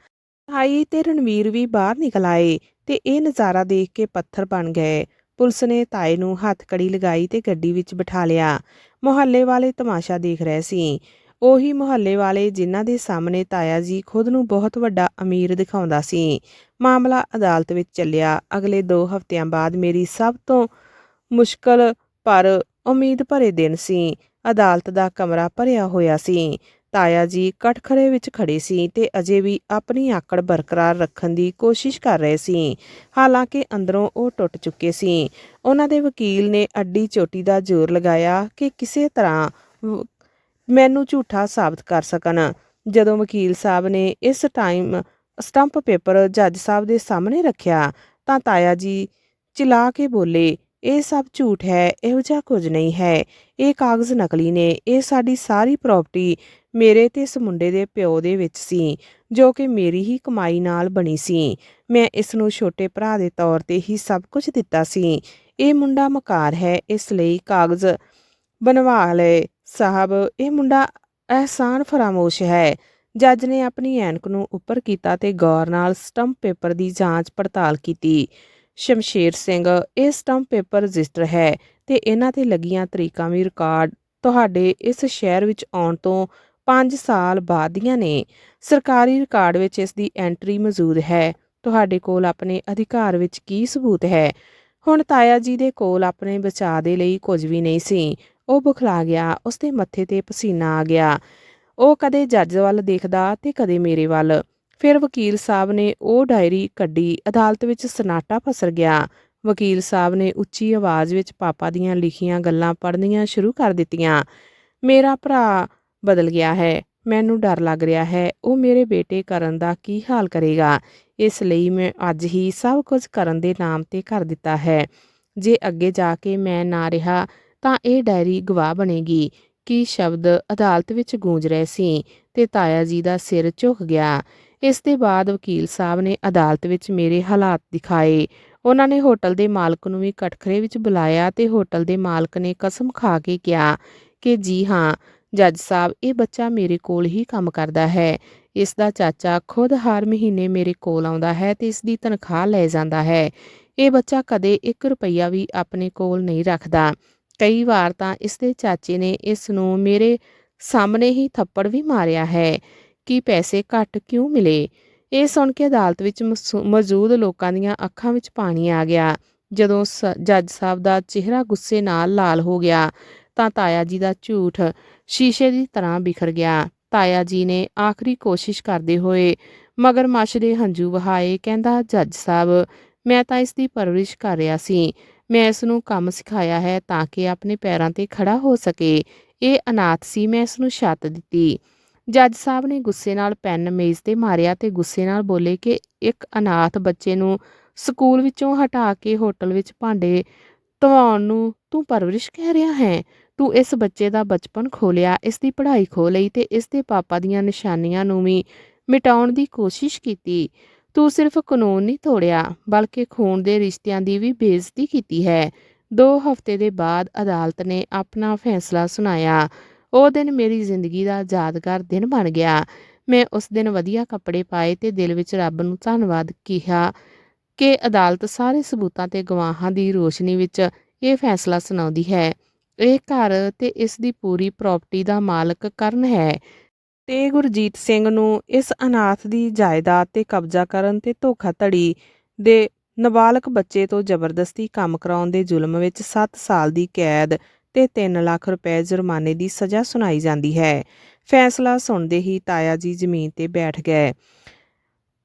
ਭਾਈ ਤੇ ਰਣਵੀਰ ਵੀ ਬਾਹਰ ਨਿਕਲ ਆਏ ਤੇ ਇਹ ਨਜ਼ਾਰਾ ਦੇਖ ਕੇ ਪੱਥਰ ਬਣ ਗਏ। ਪੁਲਿਸ ਨੇ ਤਾਏ ਨੂੰ ਹੱਥ ਕੜੀ ਲਗਾਈ ਤੇ ਗੱਡੀ ਵਿੱਚ ਬਿਠਾ ਲਿਆ। ਮੁਹੱਲੇ ਵਾਲੇ ਤਮਾਸ਼ਾ ਦੇਖ ਰਹੇ ਸੀ। ਉਹੀ ਮੁਹੱਲੇ ਵਾਲੇ ਜਿਨ੍ਹਾਂ ਦੇ ਸਾਹਮਣੇ ਤਾਇਆ ਜੀ ਖੁਦ ਨੂੰ ਬਹੁਤ ਵੱਡਾ ਅਮੀਰ ਦਿਖਾਉਂਦਾ ਸੀ। ਮਾਮਲਾ ਅਦਾਲਤ ਵਿੱਚ ਚੱਲਿਆ। ਅਗਲੇ 2 ਹਫ਼ਤਿਆਂ ਬਾਅਦ ਮੇਰੀ ਸਭ ਤੋਂ ਮੁਸ਼ਕਲ ਪਰ ਉਮੀਦ ਭਰੇ ਦਿਨ ਸੀ। ਅਦਾਲਤ ਦਾ ਕਮਰਾ ਭਰਿਆ ਹੋਇਆ ਸੀ। ਤਾਇਆ ਜੀ ਕਟਖਰੇ ਵਿੱਚ ਖੜੇ ਸੀ ਤੇ ਅਜੇ ਵੀ ਆਪਣੀ ਆਕੜ ਬਰਕਰਾਰ ਰੱਖਣ ਦੀ ਕੋਸ਼ਿਸ਼ ਕਰ ਰਹੇ ਸੀ। ਹਾਲਾਂਕਿ ਅੰਦਰੋਂ ਉਹ ਟੁੱਟ ਚੁੱਕੇ ਸੀ। ਉਹਨਾਂ ਦੇ ਵਕੀਲ ਨੇ ਅੱਡੀ ਚੋਟੀ ਦਾ ਜ਼ੋਰ ਲਗਾਇਆ ਕਿ ਕਿਸੇ ਤਰ੍ਹਾਂ ਮੈਨੂੰ ਝੂਠਾ ਸਾਬਤ ਕਰ ਸਕਣ। ਜਦੋਂ ਵਕੀਲ ਸਾਹਿਬ ਨੇ ਇਸ ਟਾਈਮ ਸਟੰਪ ਪੇਪਰ ਜੱਜ ਸਾਹਿਬ ਦੇ ਸਾਹਮਣੇ ਰੱਖਿਆ, ਤਾਂ ਤਾਇਆ ਜੀ ਚਿਲਾ ਕੇ ਬੋਲੇ, ਇਹ ਸਭ ਝੂਠ ਹੈ, ਇਹੋ ਜਿਹਾ ਕੁਝ ਨਹੀਂ ਹੈ। ਇਹ ਕਾਗਜ਼ ਨਕਲੀ ਨੇ, ਇਹ ਸਾਡੀ ਸਾਰੀ ਪ੍ਰਾਪਰਟੀ ਮੇਰੇ ਤੇ ਇਸ ਮੁੰਡੇ ਦੇ ਪਿਓ ਦੇ ਵਿੱਚ ਸੀ, ਜੋ ਕਿ ਮੇਰੀ ਹੀ ਕਮਾਈ ਨਾਲ ਬਣੀ ਸੀ। ਮੈਂ ਇਸ ਨੂੰ ਛੋਟੇ ਭਰਾ ਦੇ ਤੌਰ ਤੇ ਹੀ ਸਭ ਕੁਝ ਦਿੱਤਾ ਸੀ। ਇਹ ਮੁੰਡਾ ਮਕਾਰ ਹੈ, ਇਸ ਲਈ ਕਾਗਜ਼ ਬਣਵਾ ਲਏ। ਸਾਹਿਬ, ਇਹ ਮੁੰਡਾ ਅਹਿਸਾਨ ਫਰਾਮੋਸ਼ ਹੈ। ਜੱਜ ਨੇ ਆਪਣੀ ਐਨਕ ਨੂੰ ਉੱਪਰ ਕੀਤਾ ਤੇ ਗੌਰ ਨਾਲ ਸਟੰਪ ਪੇਪਰ ਦੀ ਜਾਂਚ ਪੜਤਾਲ ਕੀਤੀ। ਸ਼ਮਸ਼ੇਰ ਸਿੰਘ, ਇਹ ਸਟੰਪ ਪੇਪਰ ਰਜਿਸਟਰ ਹੈ ਤੇ ਇਹਨਾਂ ਤੇ ਲੱਗੀਆਂ ਤਰੀਕਾਂ ਵੀ ਰਿਕਾਰਡ ਤੁਹਾਡੇ ਇਸ ਸ਼ਹਿਰ ਵਿੱਚ ਆਉਣ ਤੋਂ 5 ਸਾਲ ਬਾਅਦ ਦੀਆਂ ਨੇ। ਸਰਕਾਰੀ ਰਿਕਾਰਡ ਵਿੱਚ ਇਸ ਦੀ ਐਂਟਰੀ ਮੌਜੂਦ ਹੈ। ਤੁਹਾਡੇ ਕੋਲ ਆਪਣੇ ਅਧਿਕਾਰ ਵਿੱਚ ਕੀ ਸਬੂਤ ਹੈ? ਹੁਣ ਤਾਇਆ ਜੀ ਦੇ ਕੋਲ ਆਪਣੇ ਬਚਾਅ ਦੇ ਲਈ ਕੁਝ ਵੀ ਨਹੀਂ ਸੀ। ਉਹ ਬੁਖਲਾ ਗਿਆ, ਉਸਦੇ ਮੱਥੇ ਤੇ ਪਸੀਨਾ ਆ ਗਿਆ। ਉਹ ਕਦੇ ਜੱਜ ਵੱਲ ਦੇਖਦਾ ਤੇ ਕਦੇ ਮੇਰੇ ਵੱਲ। ਫਿਰ ਵਕੀਲ ਸਾਹਿਬ ਨੇ ਉਹ ਡਾਇਰੀ ਕੱਢੀ, ਅਦਾਲਤ ਵਿੱਚ ਸਨਾਟਾ ਫਸਰ ਗਿਆ। ਵਕੀਲ ਸਾਹਿਬ ਨੇ ਉੱਚੀ ਆਵਾਜ਼ ਵਿੱਚ ਪਾਪਾ ਦੀਆਂ ਲਿਖੀਆਂ ਗੱਲਾਂ ਪੜ੍ਹਨੀਆਂ ਸ਼ੁਰੂ ਕਰ ਦਿੱਤੀਆਂ। ਮੇਰਾ ਭਰਾ ਬਦਲ ਗਿਆ ਹੈ, ਮੈਨੂੰ ਡਰ ਲੱਗ ਰਿਹਾ ਹੈ। ਉਹ ਮੇਰੇ ਬੇਟੇ ਕਰਨ ਦਾ ਕੀ ਹਾਲ ਕਰੇਗਾ? ਇਸ ਲਈ ਮੈਂ ਅੱਜ ਹੀ ਸਭ ਕੁਝ ਕਰਨ ਦੇ ਨਾਮ ਤੇ ਕਰ ਦਿੱਤਾ ਹੈ। ਜੇ ਅੱਗੇ ਜਾ ਕੇ ਮੈਂ ਨਾ ਰਿਹਾ ਤਾਂ ਇਹ ਡਾਇਰੀ ਗਵਾਹ ਬਣੇਗੀ ਕਿ ਸ਼ਬਦ ਅਦਾਲਤ ਵਿੱਚ ਗੂੰਜ ਰਹੇ ਸੀ ਤੇ ਤਾਇਆ ਜੀ ਦਾ ਸਿਰ ਝੁਕ ਗਿਆ। ਇਸ ਦੇ ਬਾਅਦ ਵਕੀਲ ਸਾਹਿਬ ਨੇ ਅਦਾਲਤ ਵਿੱਚ ਮੇਰੇ ਹਾਲਾਤ ਦਿਖਾਏ। ਉਹਨਾਂ ਨੇ ਹੋਟਲ ਦੇ ਮਾਲਕ ਨੂੰ ਵੀ ਕਟਖਰੇ ਵਿੱਚ ਬੁਲਾਇਆ ਤੇ ਹੋਟਲ ਦੇ ਮਾਲਕ ਨੇ ਕਸਮ ਖਾ ਕੇ ਕਿਹਾ ਕਿ ਜੀ ਹਾਂ, ਜੱਜ ਸਾਹਿਬ, ਇਹ ਬੱਚਾ ਮੇਰੇ ਕੋਲ ਹੀ ਕੰਮ ਕਰਦਾ ਹੈ। ਇਸ ਦਾ ਚਾਚਾ ਖੁਦ ਹਰ ਮਹੀਨੇ ਮੇਰੇ ਕੋਲ ਆਉਂਦਾ ਹੈ ਤੇ ਇਸ ਦੀ ਤਨਖਾਹ ਲੈ ਜਾਂਦਾ ਹੈ। ਇਹ ਬੱਚਾ ਕਦੇ 1 ਰੁਪਈਆ ਵੀ ਆਪਣੇ ਕੋਲ ਨਹੀਂ ਰੱਖਦਾ। ਕਈ ਵਾਰ ਤਾਂ ਇਸ ਦੇ ਚਾਚੇ ਨੇ ਇਸ ਨੂੰ ਮੇਰੇ ਸਾਹਮਣੇ ਹੀ ਥੱਪੜ ਵੀ ਮਾਰਿਆ ਹੈ ਕਿ ਪੈਸੇ ਘੱਟ ਕਿਉਂ ਮਿਲੇ। ਇਹ ਸੁਣ ਕੇ ਅਦਾਲਤ ਵਿੱਚ ਮੌਜੂਦ ਲੋਕਾਂ ਦੀਆਂ ਅੱਖਾਂ ਵਿੱਚ ਪਾਣੀ ਆ ਗਿਆ। ਜਦੋਂ ਜੱਜ ਸਾਹਿਬ ਦਾ ਚਿਹਰਾ ਗੁੱਸੇ ਨਾਲ ਲਾਲ ਹੋ ਗਿਆ ਤਾਂ ਤਾਇਆ ਜੀ ਦਾ ਝੂਠ ਸ਼ੀਸ਼ੇ ਦੀ ਤਰ੍ਹਾਂ ਬਿਖਰ ਗਿਆ। ਤਾਇਆ ਜੀ ਨੇ ਆਖਰੀ ਕੋਸ਼ਿਸ਼ ਕਰਦੇ ਹੋਏ ਮਗਰਮੱਛ ਦੇ ਹੰਝੂ ਵਹਾਏ ਕਹਿੰਦਾ, ਜੱਜ ਸਾਹਿਬ, ਮੈਂ ਤਾਂ ਇਸ ਦੀ ਪਰਵਰਿਸ਼ ਕਰ ਰਿਹਾ ਸੀ। ਮੈਂ ਇਸ ਨੂੰ ਕੰਮ ਸਿਖਾਇਆ ਹੈ ਤਾਂ ਕਿ ਆਪਣੇ ਪੈਰਾਂ ਤੇ ਖੜਾ ਹੋ ਸਕੇ। ਇਹ ਅਨਾਥ ਸੀ, ਮੈਂ ਇਸ ਨੂੰ ਛੱਤ ਦਿੱਤੀ। ਜੱਜ ਸਾਹਿਬ ਨੇ ਗੁੱਸੇ ਨਾਲ ਪੈਨ ਮੇਜ਼ ਤੇ ਮਾਰਿਆ ਤੇ ਗੁੱਸੇ ਨਾਲ ਬੋਲੇ ਕਿ ਇੱਕ ਅਨਾਥ ਬੱਚੇ ਨੂੰ ਸਕੂਲ ਵਿੱਚੋਂ ਹਟਾ ਕੇ ਹੋਟਲ ਵਿੱਚ ਭਾਂਡੇ ਧਵਾਉਣ ਨੂੰ ਤੂੰ ਪਰਵਰਿਸ਼ ਕਹਿ ਰਿਹਾ ਹੈ? ਤੂੰ ਇਸ ਬੱਚੇ ਦਾ ਬਚਪਨ ਖੋਲਿਆ, ਇਸ ਦੀ ਪੜ੍ਹਾਈ ਖੋ ਲਈ ਤੇ ਇਸ ਦੇ ਪਾਪਾ ਦੀਆਂ ਨਿਸ਼ਾਨੀਆਂ ਨੂੰ ਵੀ ਮਿਟਾਉਣ ਦੀ ਕੋਸ਼ਿਸ਼ ਕੀਤੀ। ਤੂੰ ਸਿਰਫ ਕਾਨੂੰਨ ਨਹੀਂ ਤੋੜਿਆ, ਬਲਕਿ ਖੂਨ ਦੇ ਰਿਸ਼ਤਿਆਂ ਦੀ ਵੀ ਬੇਇੱਜ਼ਤੀ ਕੀਤੀ ਹੈ। 2 ਹਫ਼ਤੇ ਦੇ ਬਾਅਦ ਅਦਾਲਤ ਨੇ ਆਪਣਾ ਫੈਸਲਾ ਸੁਣਾਇਆ। ਉਹ ਦਿਨ ਮੇਰੀ ਜ਼ਿੰਦਗੀ ਦਾ ਯਾਦਗਾਰ ਦਿਨ ਬਣ ਗਿਆ। ਮੈਂ ਉਸ ਦਿਨ ਵਧੀਆ ਕੱਪੜੇ ਪਾਏ ਤੇ ਦਿਲ ਵਿੱਚ ਰੱਬ ਨੂੰ ਧੰਨਵਾਦ ਕਿਹਾ ਕਿ ਅਦਾਲਤ ਸਾਰੇ ਸਬੂਤਾਂ ਤੇ ਗਵਾਹਾਂ ਦੀ ਰੋਸ਼ਨੀ ਵਿੱਚ ਇਹ ਫੈਸਲਾ ਸੁਣਾਉਂਦੀ ਹੈ। ਇਹ ਘਰ ਤੇ ਇਸ ਦੀ ਪੂਰੀ ਪ੍ਰਾਪਰਟੀ ਦਾ ਮਾਲਕ ਕਰਨ ਹੈ। ਤੇ ਗੁਰਜੀਤ ਸਿੰਘ ਨੂੰ ਇਸ ਅਨਾਥ ਦੀ ਜਾਇਦਾਦ ਤੇ ਕਬਜ਼ਾ ਕਰਨ ਤੇ ਧੋਖਾਧੜੀ ਦੇ ਨਾਬਾਲਗ ਬੱਚੇ ਤੋਂ ਜ਼ਬਰਦਸਤੀ ਕੰਮ ਕਰਾਉਣ ਦੇ ਜ਼ੁਲਮ ਵਿੱਚ 7 ਸਾਲ ਦੀ ਕੈਦ ਤੇ 3 ਲੱਖ ਰੁਪਏ ਜੁਰਮਾਨੇ ਦੀ ਸਜ਼ਾ ਸੁਣਾਈ ਜਾਂਦੀ ਹੈ। ਫੈਸਲਾ ਸੁਣਦੇ ਹੀ ਤਾਇਆ ਜੀ ਜ਼ਮੀਨ ਤੇ ਬੈਠ ਗਏ।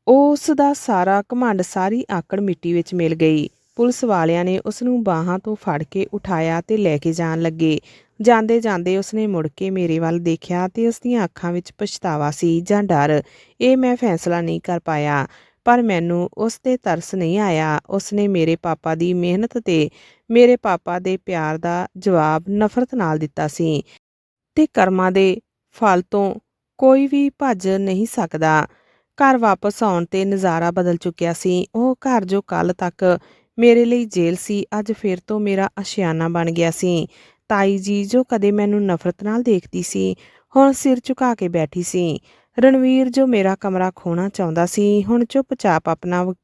ਉਸ ਦਾ ਸਾਰਾ ਘਮੰਡ ਸਾਰੀ ਆਕੜ ਮਿੱਟੀ ਵਿੱਚ ਮਿਲ ਗਈ। ਪੁਲਿਸ ਵਾਲਿਆਂ ਨੇ ਉਸ ਨੂੰ ਬਾਹਾਂ ਤੋਂ ਫੜ ਕੇ ਉਠਾਇਆ ਤੇ ਲੈ ਕੇ ਜਾਣ ਲੱਗੇ। ਜਾਂਦੇ ਜਾਂਦੇ ਉਸਨੇ ਮੁੜ ਕੇ ਮੇਰੇ ਵੱਲ ਦੇਖਿਆ ਤੇ ਉਸ ਦੀਆਂ ਅੱਖਾਂ ਵਿੱਚ ਪਛਤਾਵਾ ਸੀ ਜਾਂ ਡਰ। ਇਹ ਮੈਂ ਫੈਸਲਾ ਨਹੀਂ ਕਰ ਪਾਇਆ, ਪਰ ਮੈਨੂੰ ਉਸ ਤੇ ਤਰਸ ਨਹੀਂ ਆਇਆ। ਉਸਨੇ ਮੇਰੇ ਪਾਪਾ ਦੀ ਮਿਹਨਤ ਤੇ ਮੇਰੇ ਪਾਪਾ ਦੇ ਪਿਆਰ ਦਾ ਜਵਾਬ ਨਫ਼ਰਤ ਨਾਲ ਦਿੱਤਾ ਸੀ ਤੇ ਕਰਮਾਂ ਦੇ ਫਲ ਤੋਂ ਕੋਈ ਵੀ ਭੱਜ ਨਹੀਂ ਸਕਦਾ। ਘਰ ਵਾਪਸ ਆਉਣ ਤੇ ਨਜ਼ਾਰਾ ਬਦਲ ਚੁੱਕਿਆ ਸੀ। ਉਹ ਘਰ ਜੋ ਕੱਲ ਤੱਕ ਮੇਰੇ ਲਈ ਜੇਲ੍ਹ ਸੀ, ਅੱਜ ਫਿਰ ਤੋਂ ਮੇਰਾ ਅਸ਼ਿਆਨਾ ਬਣ ਗਿਆ ਸੀ। ਤਾਈ ਜੀ ਜੋ ਕਦੇ ਮੈਨੂੰ ਨਫ਼ਰਤ ਨਾਲ ਦੇਖਦੀ ਸੀ, ਹੁਣ ਸਿਰ ਝੁਕਾ ਕੇ ਬੈਠੀ ਸੀ। ਰਣਵੀਰ ਜੋ ਮੇਰਾ ਕਮਰਾ ਖੋਣਾ ਚਾਹੁੰਦਾ ਸੀ, ਹੁਣ ਚੁੱਪਚਾਪ ਆਪਣਾ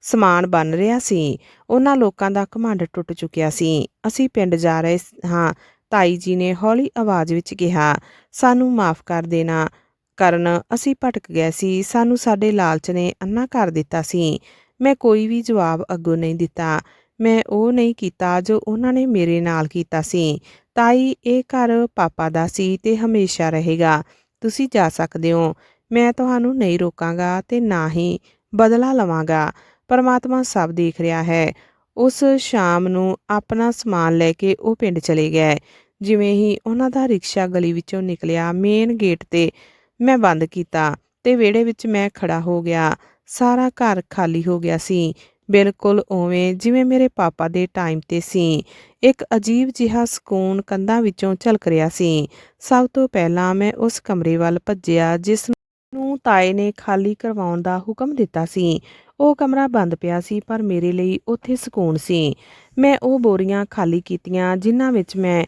ਸਮਾਨ ਬਣ ਰਿਹਾ ਸੀ। ਉਹਨਾਂ ਲੋਕਾਂ ਦਾ ਘਮੰਡ ਟੁੱਟ ਚੁੱਕਿਆ ਸੀ। ਅਸੀਂ ਪਿੰਡ ਜਾ ਰਹੇ ਹਾਂ, ਤਾਈ ਜੀ ਨੇ ਹੌਲੀ ਆਵਾਜ਼ ਵਿੱਚ ਕਿਹਾ, ਸਾਨੂੰ ਮਾਫ ਕਰ ਦੇਣਾ। ਕਰਨ ਅਸੀਂ ਭਟਕ ਗਏ ਸੀ। ਸਾਨੂੰ ਸਾਡੇ ਲਾਲਚ ਨੇ ਅੰਨਾ ਕਰ ਦਿੱਤਾ ਸੀ। ਮੈਂ ਕੋਈ ਵੀ ਜਵਾਬ ਅੱਗੋਂ ਨਹੀਂ ਦਿੱਤਾ। ਮੈਂ ਉਹ ਨਹੀਂ ਕੀਤਾ ਜੋ ਉਹਨਾਂ ਨੇ ਮੇਰੇ ਨਾਲ ਕੀਤਾ ਸੀ। ਤਾਈ, ਇਹ ਘਰ ਪਾਪਾ ਦਾ ਸੀ ਤੇ ਹਮੇਸ਼ਾ ਰਹੇਗਾ। ਤੁਸੀਂ ਜਾ ਸਕਦੇ ਹੋ। ਮੈਂ ਤੁਹਾਨੂੰ ਨਹੀਂ ਰੋਕਾਂਗਾ ਤੇ ਨਾ ਹੀ ਬਦਲਾ ਲਵਾਂਗਾ। ਪਰਮਾਤਮਾ ਸਭ ਦੇਖ ਰਿਹਾ ਹੈ। ਉਸ ਸ਼ਾਮ ਨੂੰ ਆਪਣਾ ਸਮਾਨ ਲੈ ਕੇ ਉਹ ਪਿੰਡ ਚਲੇ ਗਏ। ਜਿਵੇਂ ਹੀ ਉਹਨਾਂ ਦਾ ਰਿਕਸ਼ਾ ਗਲੀ ਵਿੱਚੋਂ ਨਿਕਲਿਆ, ਮੇਨ ਗੇਟ ਤੇ ਮੈਂ ਬੰਦ ਕੀਤਾ ਤੇ ਵਿਹੜੇ ਵਿੱਚ ਮੈਂ ਖੜਾ ਹੋ ਗਿਆ। ਸਾਰਾ ਘਰ ਖਾਲੀ ਹੋ ਗਿਆ ਸੀ। ਬਿਲਕੁਲ ਉਵੇਂ, ਜਿਵੇਂ ਮੇਰੇ ਪਾਪਾ ਦੇ ਟਾਈਮ ਤੇ ਸੀ। ਇੱਕ ਅਜੀਬ ਜਿਹਾ ਸਕੂਨ ਕੰਧਾਂ ਵਿੱਚੋਂ ਝਲਕ ਰਿਹਾ ਸੀ। ਸਭ ਤੋਂ ਪਹਿਲਾਂ ਮੈਂ ਉਸ ਕਮਰੇ ਵੱਲ ਭੱਜਿਆ, ਜਿਸ ਨੂੰ ਤਾਏ ਨੇ ਖਾਲੀ ਕਰਵਾਉਣ ਦਾ ਹੁਕਮ ਦਿੱਤਾ ਸੀ। ਉਹ ਕਮਰਾ ਬੰਦ ਪਿਆ ਸੀ, ਪਰ ਮੇਰੇ ਲਈ ਉੱਥੇ ਸਕੂਨ ਸੀ। ਮੈਂ ਉਹ ਬੋਰੀਆਂ ਖਾਲੀ ਕੀਤੀਆਂ, ਜਿਨ੍ਹਾਂ ਵਿੱਚ ਮੈਂ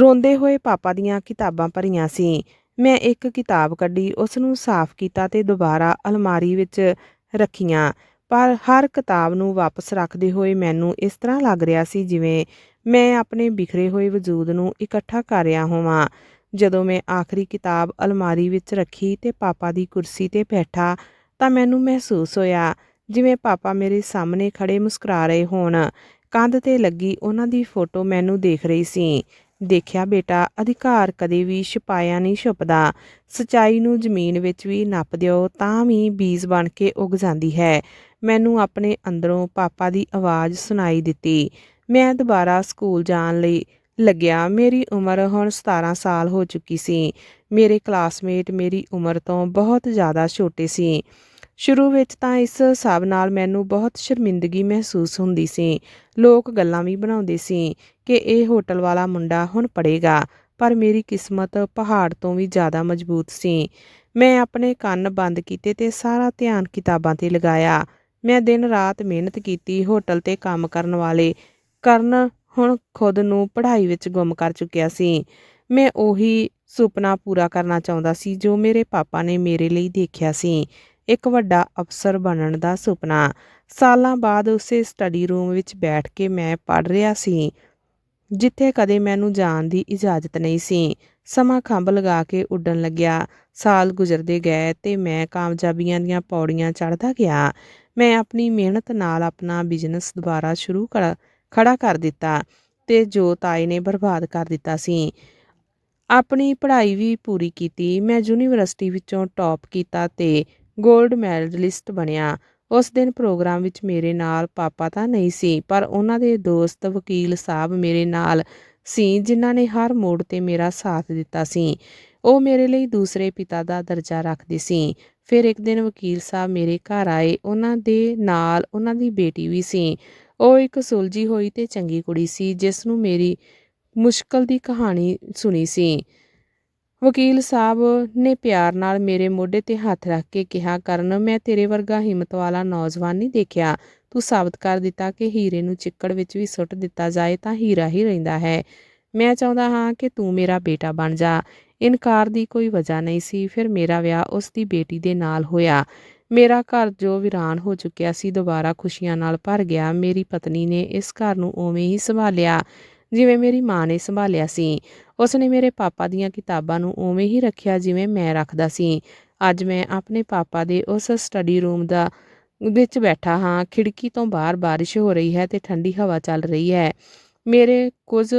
ਰੋਂਦੇ ਹੋਏ ਪਾਪਾ ਦੀਆਂ ਕਿਤਾਬਾਂ ਭਰੀਆਂ ਸੀ। ਮੈਂ ਇੱਕ ਕਿਤਾਬ ਕੱਢੀ, ਉਸ ਨੂੰ ਸਾਫ਼ ਕੀਤਾ ਤੇ ਦੁਬਾਰਾ ਅਲਮਾਰੀ ਵਿੱਚ ਰੱਖੀਆਂ। ਪਰ ਹਰ ਕਿਤਾਬ ਨੂੰ ਵਾਪਸ ਰੱਖਦੇ ਹੋਏ ਮੈਨੂੰ ਇਸ ਤਰ੍ਹਾਂ ਲੱਗ ਰਿਹਾ ਸੀ ਜਿਵੇਂ ਮੈਂ ਆਪਣੇ ਬਿਖਰੇ ਹੋਏ ਵਜੂਦ ਨੂੰ ਇਕੱਠਾ ਕਰ ਰਿਹਾ ਹੋਵਾਂ। ਜਦੋਂ ਮੈਂ ਆਖਰੀ ਕਿਤਾਬ ਅਲਮਾਰੀ ਵਿੱਚ ਰੱਖੀ ਤੇ ਪਾਪਾ ਦੀ ਕੁਰਸੀ ਤੇ ਬੈਠਾ ਤਾਂ ਮੈਨੂੰ ਮਹਿਸੂਸ ਹੋਇਆ ਜਿਵੇਂ ਪਾਪਾ ਮੇਰੇ ਸਾਹਮਣੇ ਖੜੇ ਮੁਸਕਰਾ ਰਹੇ ਹੋਣ। ਕੰਧ ਤੇ ਲੱਗੀ ਉਹਨਾਂ ਦੀ ਫੋਟੋ ਮੈਨੂੰ ਦੇਖ ਰਹੀ ਸੀ। ਦੇਖਿਆ ਬੇਟਾ, ਅਧਿਕਾਰ ਕਦੇ ਵੀ ਛੁਪਾਇਆ ਨਹੀਂ ਛੁਪਦਾ। ਸਚਾਈ ਨੂੰ ਜ਼ਮੀਨ ਵਿੱਚ ਵੀ ਨੱਪ ਦਿਓ, ਤਾਂ ਵੀ ਬੀਜ ਬਣ ਕੇ ਉਗ ਜਾਂਦੀ ਹੈ। ਮੈਨੂੰ ਆਪਣੇ ਅੰਦਰੋਂ ਪਾਪਾ ਦੀ ਆਵਾਜ਼ ਸੁਣਾਈ ਦਿੱਤੀ। ਮੈਂ ਦੁਬਾਰਾ ਸਕੂਲ ਜਾਣ ਲਈ ਲੱਗਿਆ। ਮੇਰੀ ਉਮਰ ਹੁਣ 17 ਸਾਲ ਹੋ ਚੁੱਕੀ ਸੀ। ਮੇਰੇ ਕਲਾਸਮੇਟ ਮੇਰੀ ਉਮਰ ਤੋਂ ਬਹੁਤ ਜ਼ਿਆਦਾ ਛੋਟੇ ਸੀ। ਸ਼ੁਰੂ ਵਿੱਚ ਤਾਂ ਇਸ ਸਭ ਨਾਲ ਮੈਨੂੰ ਬਹੁਤ ਸ਼ਰਮਿੰਦਗੀ ਮਹਿਸੂਸ ਹੁੰਦੀ ਸੀ। ਲੋਕ ਗੱਲਾਂ ਵੀ ਬਣਾਉਂਦੇ ਸੀ। ਕਿ ਇਹ ਹੋਟਲ ਵਾਲਾ ਮੁੰਡਾ ਹੁਣ ਪੜੇਗਾ ਪਰ ਮੇਰੀ ਕਿਸਮਤ ਪਹਾੜ ਤੋਂ ਵੀ ਜ਼ਿਆਦਾ ਮਜ਼ਬੂਤ ਸੀ। ਮੈਂ ਆਪਣੇ ਕੰਨ ਬੰਦ ਕੀਤੇ ਤੇ ਸਾਰਾ ਧਿਆਨ ਕਿਤਾਬਾਂ ਤੇ ਲਗਾਇਆ। ਮੈਂ ਦਿਨ ਰਾਤ ਮਿਹਨਤ ਕੀਤੀ ਹੋਟਲ ਤੇ ਕੰਮ ਕਰਨ ਵਾਲੇ। ਕਰਨ ਹੁਣ ਖੁਦ ਨੂੰ ਪੜ੍ਹਾਈ ਵਿੱਚ ਗੁੰਮ ਕਰ ਚੁੱਕਿਆ ਸੀ। ਮੈਂ ਉਹੀ ਸੁਪਨਾ ਪੂਰਾ ਕਰਨਾ ਚਾਹੁੰਦਾ ਸੀ ਜੋ ਮੇਰੇ ਪਾਪਾ ਨੇ ਮੇਰੇ ਲਈ ਦੇਖਿਆ ਸੀ। ਇੱਕ ਵੱਡਾ ਅਫਸਰ ਬਣਨ ਦਾ ਸੁਪਨਾ। ਸਾਲਾਂ ਬਾਅਦ ਉਸੇ ਸਟੱਡੀ ਰੂਮ ਵਿੱਚ ਬੈਠ ਕੇ ਮੈਂ ਪੜ੍ਹ ਰਿਹਾ ਸੀ। ਜਿੱਥੇ ਕਦੇ ਮੈਨੂੰ ਜਾਣ ਦੀ ਇਜਾਜ਼ਤ ਨਹੀਂ ਸੀ। ਸਮਾਂ ਖੰਭ ਲਗਾ ਕੇ ਉੱਡਣ ਲੱਗਿਆ। ਸਾਲ ਗੁਜ਼ਰਦੇ ਗਏ ਤੇ ਮੈਂ ਕਾਮਯਾਬੀਆਂ ਦੀਆਂ ਪੌੜੀਆਂ ਚੜ੍ਹਦਾ ਗਿਆ। ਮੈਂ ਆਪਣੀ ਮਿਹਨਤ ਨਾਲ ਆਪਣਾ ਬਿਜ਼ਨਸ ਦੁਬਾਰਾ ਸ਼ੁਰੂ ਕਰ ਖੜਾ ਕਰ ਦਿੱਤਾ ਤੇ ਜੋ ਤਾਏ ਨੇ ਬਰਬਾਦ ਕਰ ਦਿੱਤਾ ਸੀ। ਆਪਣੀ ਪੜ੍ਹਾਈ ਵੀ ਪੂਰੀ ਕੀਤੀ। ਮੈਂ ਯੂਨੀਵਰਸਿਟੀ ਵਿੱਚੋਂ ਟੌਪ ਕੀਤਾ ਤੇ 골ਡ ਮੈਡਲਿਸਟ ਬਣਿਆ। ਉਸ ਦਿਨ ਪ੍ਰੋਗਰਾਮ ਵਿੱਚ ਮੇਰੇ ਨਾਲ ਪਾਪਾ ਤਾਂ ਨਹੀਂ ਸੀ, ਪਰ ਉਹਨਾਂ ਦੇ ਦੋਸਤ ਵਕੀਲ ਸਾਹਿਬ ਮੇਰੇ ਨਾਲ ਸੀ, ਜਿਨ੍ਹਾਂ ਨੇ ਹਰ ਮੋੜ ਤੇ ਮੇਰਾ ਸਾਥ ਦਿੱਤਾ ਸੀ। ਉਹ ਮੇਰੇ ਲਈ ਦੂਸਰੇ ਪਿਤਾ ਦਾ ਦਰਜਾ ਰੱਖਦੇ ਸੀ। ਫਿਰ ਇੱਕ ਦਿਨ ਵਕੀਲ ਸਾਹਿਬ ਮੇਰੇ ਘਰ ਆਏ, ਉਹਨਾਂ ਦੇ ਨਾਲ ਉਹਨਾਂ ਦੀ ਬੇਟੀ ਵੀ ਸੀ। ਉਹ ਇੱਕ ਸੁਲਝੀ ਹੋਈ ਤੇ ਚੰਗੀ ਕੁੜੀ ਸੀ, ਜਿਸ ਨੂੰ ਮੇਰੀ ਮੁਸ਼ਕਲ ਦੀ ਕਹਾਣੀ ਸੁਣੀ ਸੀ। ਵਕੀਲ ਸਾਹਿਬ ਨੇ ਪਿਆਰ ਨਾਲ ਮੇਰੇ ਮੋਢੇ ਤੇ ਹੱਥ ਰੱਖ ਕੇ ਕਿਹਾ, ਕਰਨ, ਮੈਂ ਤੇਰੇ ਵਰਗਾ ਹਿੰਮਤ ਵਾਲਾ ਨੌਜਵਾਨ ਨਹੀਂ ਦੇਖਿਆ। ਤੂੰ ਸਾਬਤ ਕਰ ਦਿੱਤਾ ਕਿ ਹੀਰੇ ਨੂੰ ਚਿੱਕੜ ਵਿੱਚ ਵੀ ਸੁੱਟ ਦਿੱਤਾ ਜਾਏ ਤਾਂ ਹੀਰਾ ਹੀ ਰਹਿੰਦਾ ਹੈ। ਮੈਂ ਚਾਹੁੰਦਾ ਹਾਂ ਕਿ ਤੂੰ ਮੇਰਾ ਬੇਟਾ ਬਣ ਜਾ। ਇਨਕਾਰ ਦੀ ਕੋਈ ਵਜ੍ਹਾ ਨਹੀਂ ਸੀ। ਫਿਰ ਮੇਰਾ ਵਿਆਹ ਉਸ ਦੀ ਬੇਟੀ ਦੇ ਨਾਲ ਹੋਇਆ। ਮੇਰਾ ਘਰ ਜੋ ਵੀਰਾਨ ਹੋ ਚੁੱਕਿਆ ਸੀ, ਦੁਬਾਰਾ ਖੁਸ਼ੀਆਂ ਨਾਲ ਭਰ ਗਿਆ। ਮੇਰੀ ਪਤਨੀ ਨੇ ਇਸ ਘਰ ਨੂੰ ਉਵੇਂ ਹੀ ਸੰਭਾਲਿਆ। ਜਿਵੇਂ ਮੇਰੀ ਮਾਂ ਨੇ ਸੰਭਾਲਿਆ ਸੀ। ਉਸ ਨੇ ਮੇਰੇ ਪਾਪਾ ਦੀਆਂ ਕਿਤਾਬਾਂ ਨੂੰ ਉਵੇਂ ਹੀ ਰੱਖਿਆ ਜਿਵੇਂ ਮੈਂ ਰੱਖਦਾ ਸੀ। ਅੱਜ ਮੈਂ ਆਪਣੇ ਪਾਪਾ ਦੇ ਉਸ ਸਟੱਡੀ ਰੂਮ ਦਾ ਵਿੱਚ ਬੈਠਾ ਹਾਂ। ਖਿੜਕੀ ਤੋਂ ਬਾਹਰ ਬਾਰਿਸ਼ ਹੋ ਰਹੀ ਹੈ ਤੇ ਠੰਡੀ ਹਵਾ ਚੱਲ ਰਹੀ ਹੈ। ਮੇਰੇ ਕੁਝ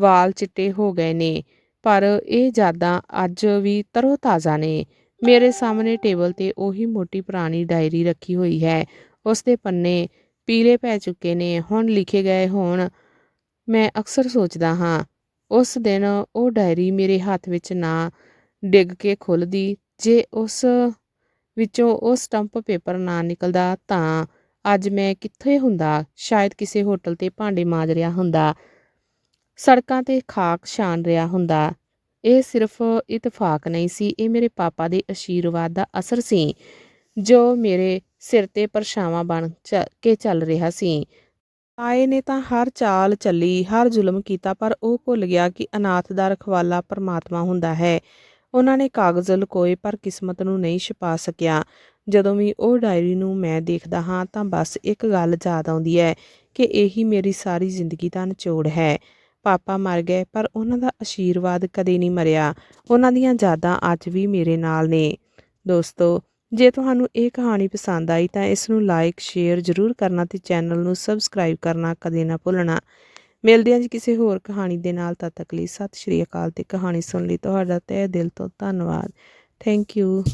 ਵਾਲ ਚਿੱਟੇ ਹੋ ਗਏ ਨੇ, ਪਰ ਇਹ ਯਾਦਾਂ ਅੱਜ ਵੀ ਤਰੋ-ਤਾਜ਼ਾ ਨੇ। ਮੇਰੇ ਸਾਹਮਣੇ ਟੇਬਲ ਤੇ ਉਹੀ ਮੋਟੀ ਪੁਰਾਣੀ ਡਾਇਰੀ ਰੱਖੀ ਹੋਈ ਹੈ। ਉਸ ਦੇ ਪੰਨੇ ਪੀਲੇ ਪੈ ਚੁੱਕੇ ਨੇ। ਹੁਣ ਲਿਖੇ ਗਏ ਹੋਣ ਮੈਂ ਅਕਸਰ ਸੋਚਦਾ ਹਾਂ, ਉਸ ਦਿਨ ਉਹ ਡਾਇਰੀ ਮੇਰੇ ਹੱਥ ਵਿੱਚ ਨਾ ਡਿੱਗ ਕੇ ਖੁੱਲਦੀ, ਜੇ ਉਸ ਵਿੱਚੋਂ ਉਹ ਸਟੰਪ ਪੇਪਰ ਨਾ ਨਿਕਲਦਾ ਤਾਂ ਅੱਜ ਮੈਂ ਕਿੱਥੇ ਹੁੰਦਾ? ਸ਼ਾਇਦ ਕਿਸੇ ਹੋਟਲ ਤੇ ਭਾਂਡੇ ਮਾਂਜ ਰਿਹਾ ਹੁੰਦਾ, ਸੜਕਾਂ ਤੇ ਖਾਕ ਛਾਣ ਰਿਹਾ ਹੁੰਦਾ। ਇਹ ਸਿਰਫ ਇਤਫਾਕ ਨਹੀਂ ਸੀ, ਇਹ ਮੇਰੇ ਪਾਪਾ ਦੇ ਆਸ਼ੀਰਵਾਦ ਦਾ ਅਸਰ ਸੀ, ਜੋ ਮੇਰੇ ਸਿਰ ਤੇ ਪਰਛਾਵਾਂ ਬਣ ਚ- ਕੇ ਚੱਲ ਰਿਹਾ ਸੀ। ਆਏ ਨੇ ਤਾਂ ਹਰ ਚਾਲ ਚੱਲੀ, ਹਰ ਜ਼ੁਲਮ ਕੀਤਾ, ਪਰ ਉਹ ਭੁੱਲ ਗਿਆ ਕਿ ਅਨਾਥ ਦਾ ਰਖਵਾਲਾ ਪਰਮਾਤਮਾ ਹੁੰਦਾ ਹੈ। ਉਹਨਾਂ ਨੇ ਕਾਗਜ਼ ਲਕੋਏ ਪਰ ਕਿਸਮਤ ਨੂੰ ਨਹੀਂ ਛਪਾ ਸਕਿਆ। ਜਦੋਂ ਵੀ ਉਹ ਡਾਇਰੀ ਨੂੰ ਮੈਂ ਦੇਖਦਾ ਹਾਂ, ਤਾਂ ਬਸ ਇੱਕ ਗੱਲ ਯਾਦ ਆਉਂਦੀ ਹੈ ਕਿ ਇਹੀ ਮੇਰੀ ਸਾਰੀ ਜ਼ਿੰਦਗੀ ਦਾ ਨਿਚੋੜ ਹੈ। ਪਾਪਾ ਮਰ ਗਏ, ਪਰ ਉਹਨਾਂ ਦਾ ਆਸ਼ੀਰਵਾਦ ਕਦੇ ਨਹੀਂ ਮਰਿਆ। ਉਹਨਾਂ ਦੀਆਂ ਯਾਦਾਂ ਅੱਜ ਵੀ ਮੇਰੇ ਨਾਲ ਨੇ। ਦੋਸਤੋ ਜੇ ਤੁਹਾਨੂੰ ਇਹ ਕਹਾਣੀ ਪਸੰਦ ਆਈ ਤਾਂ ਇਸ ਨੂੰ ਲਾਈਕ ਸ਼ੇਅਰ ਜ਼ਰੂਰ ਕਰਨਾ ਤੇ ਚੈਨਲ ਨੂੰ ਸਬਸਕ੍ਰਾਈਬ ਕਰਨਾ ਕਦੇ ਨਾ ਭੁੱਲਣਾ। ਮਿਲਦੇ ਹਾਂ ਜੀ ਕਿਸੇ ਹੋਰ ਕਹਾਣੀ ਦੇ ਨਾਲ, ਤਦ ਤੱਕ ਲਈ ਸਤਿ ਸ਼੍ਰੀ ਅਕਾਲ ਤੇ ਕਹਾਣੀ ਸੁਣ ਲਈ ਤੁਹਾਡਾ ਤਹਿ ਦਿਲ ਤੋਂ ਧੰਨਵਾਦ। Thank you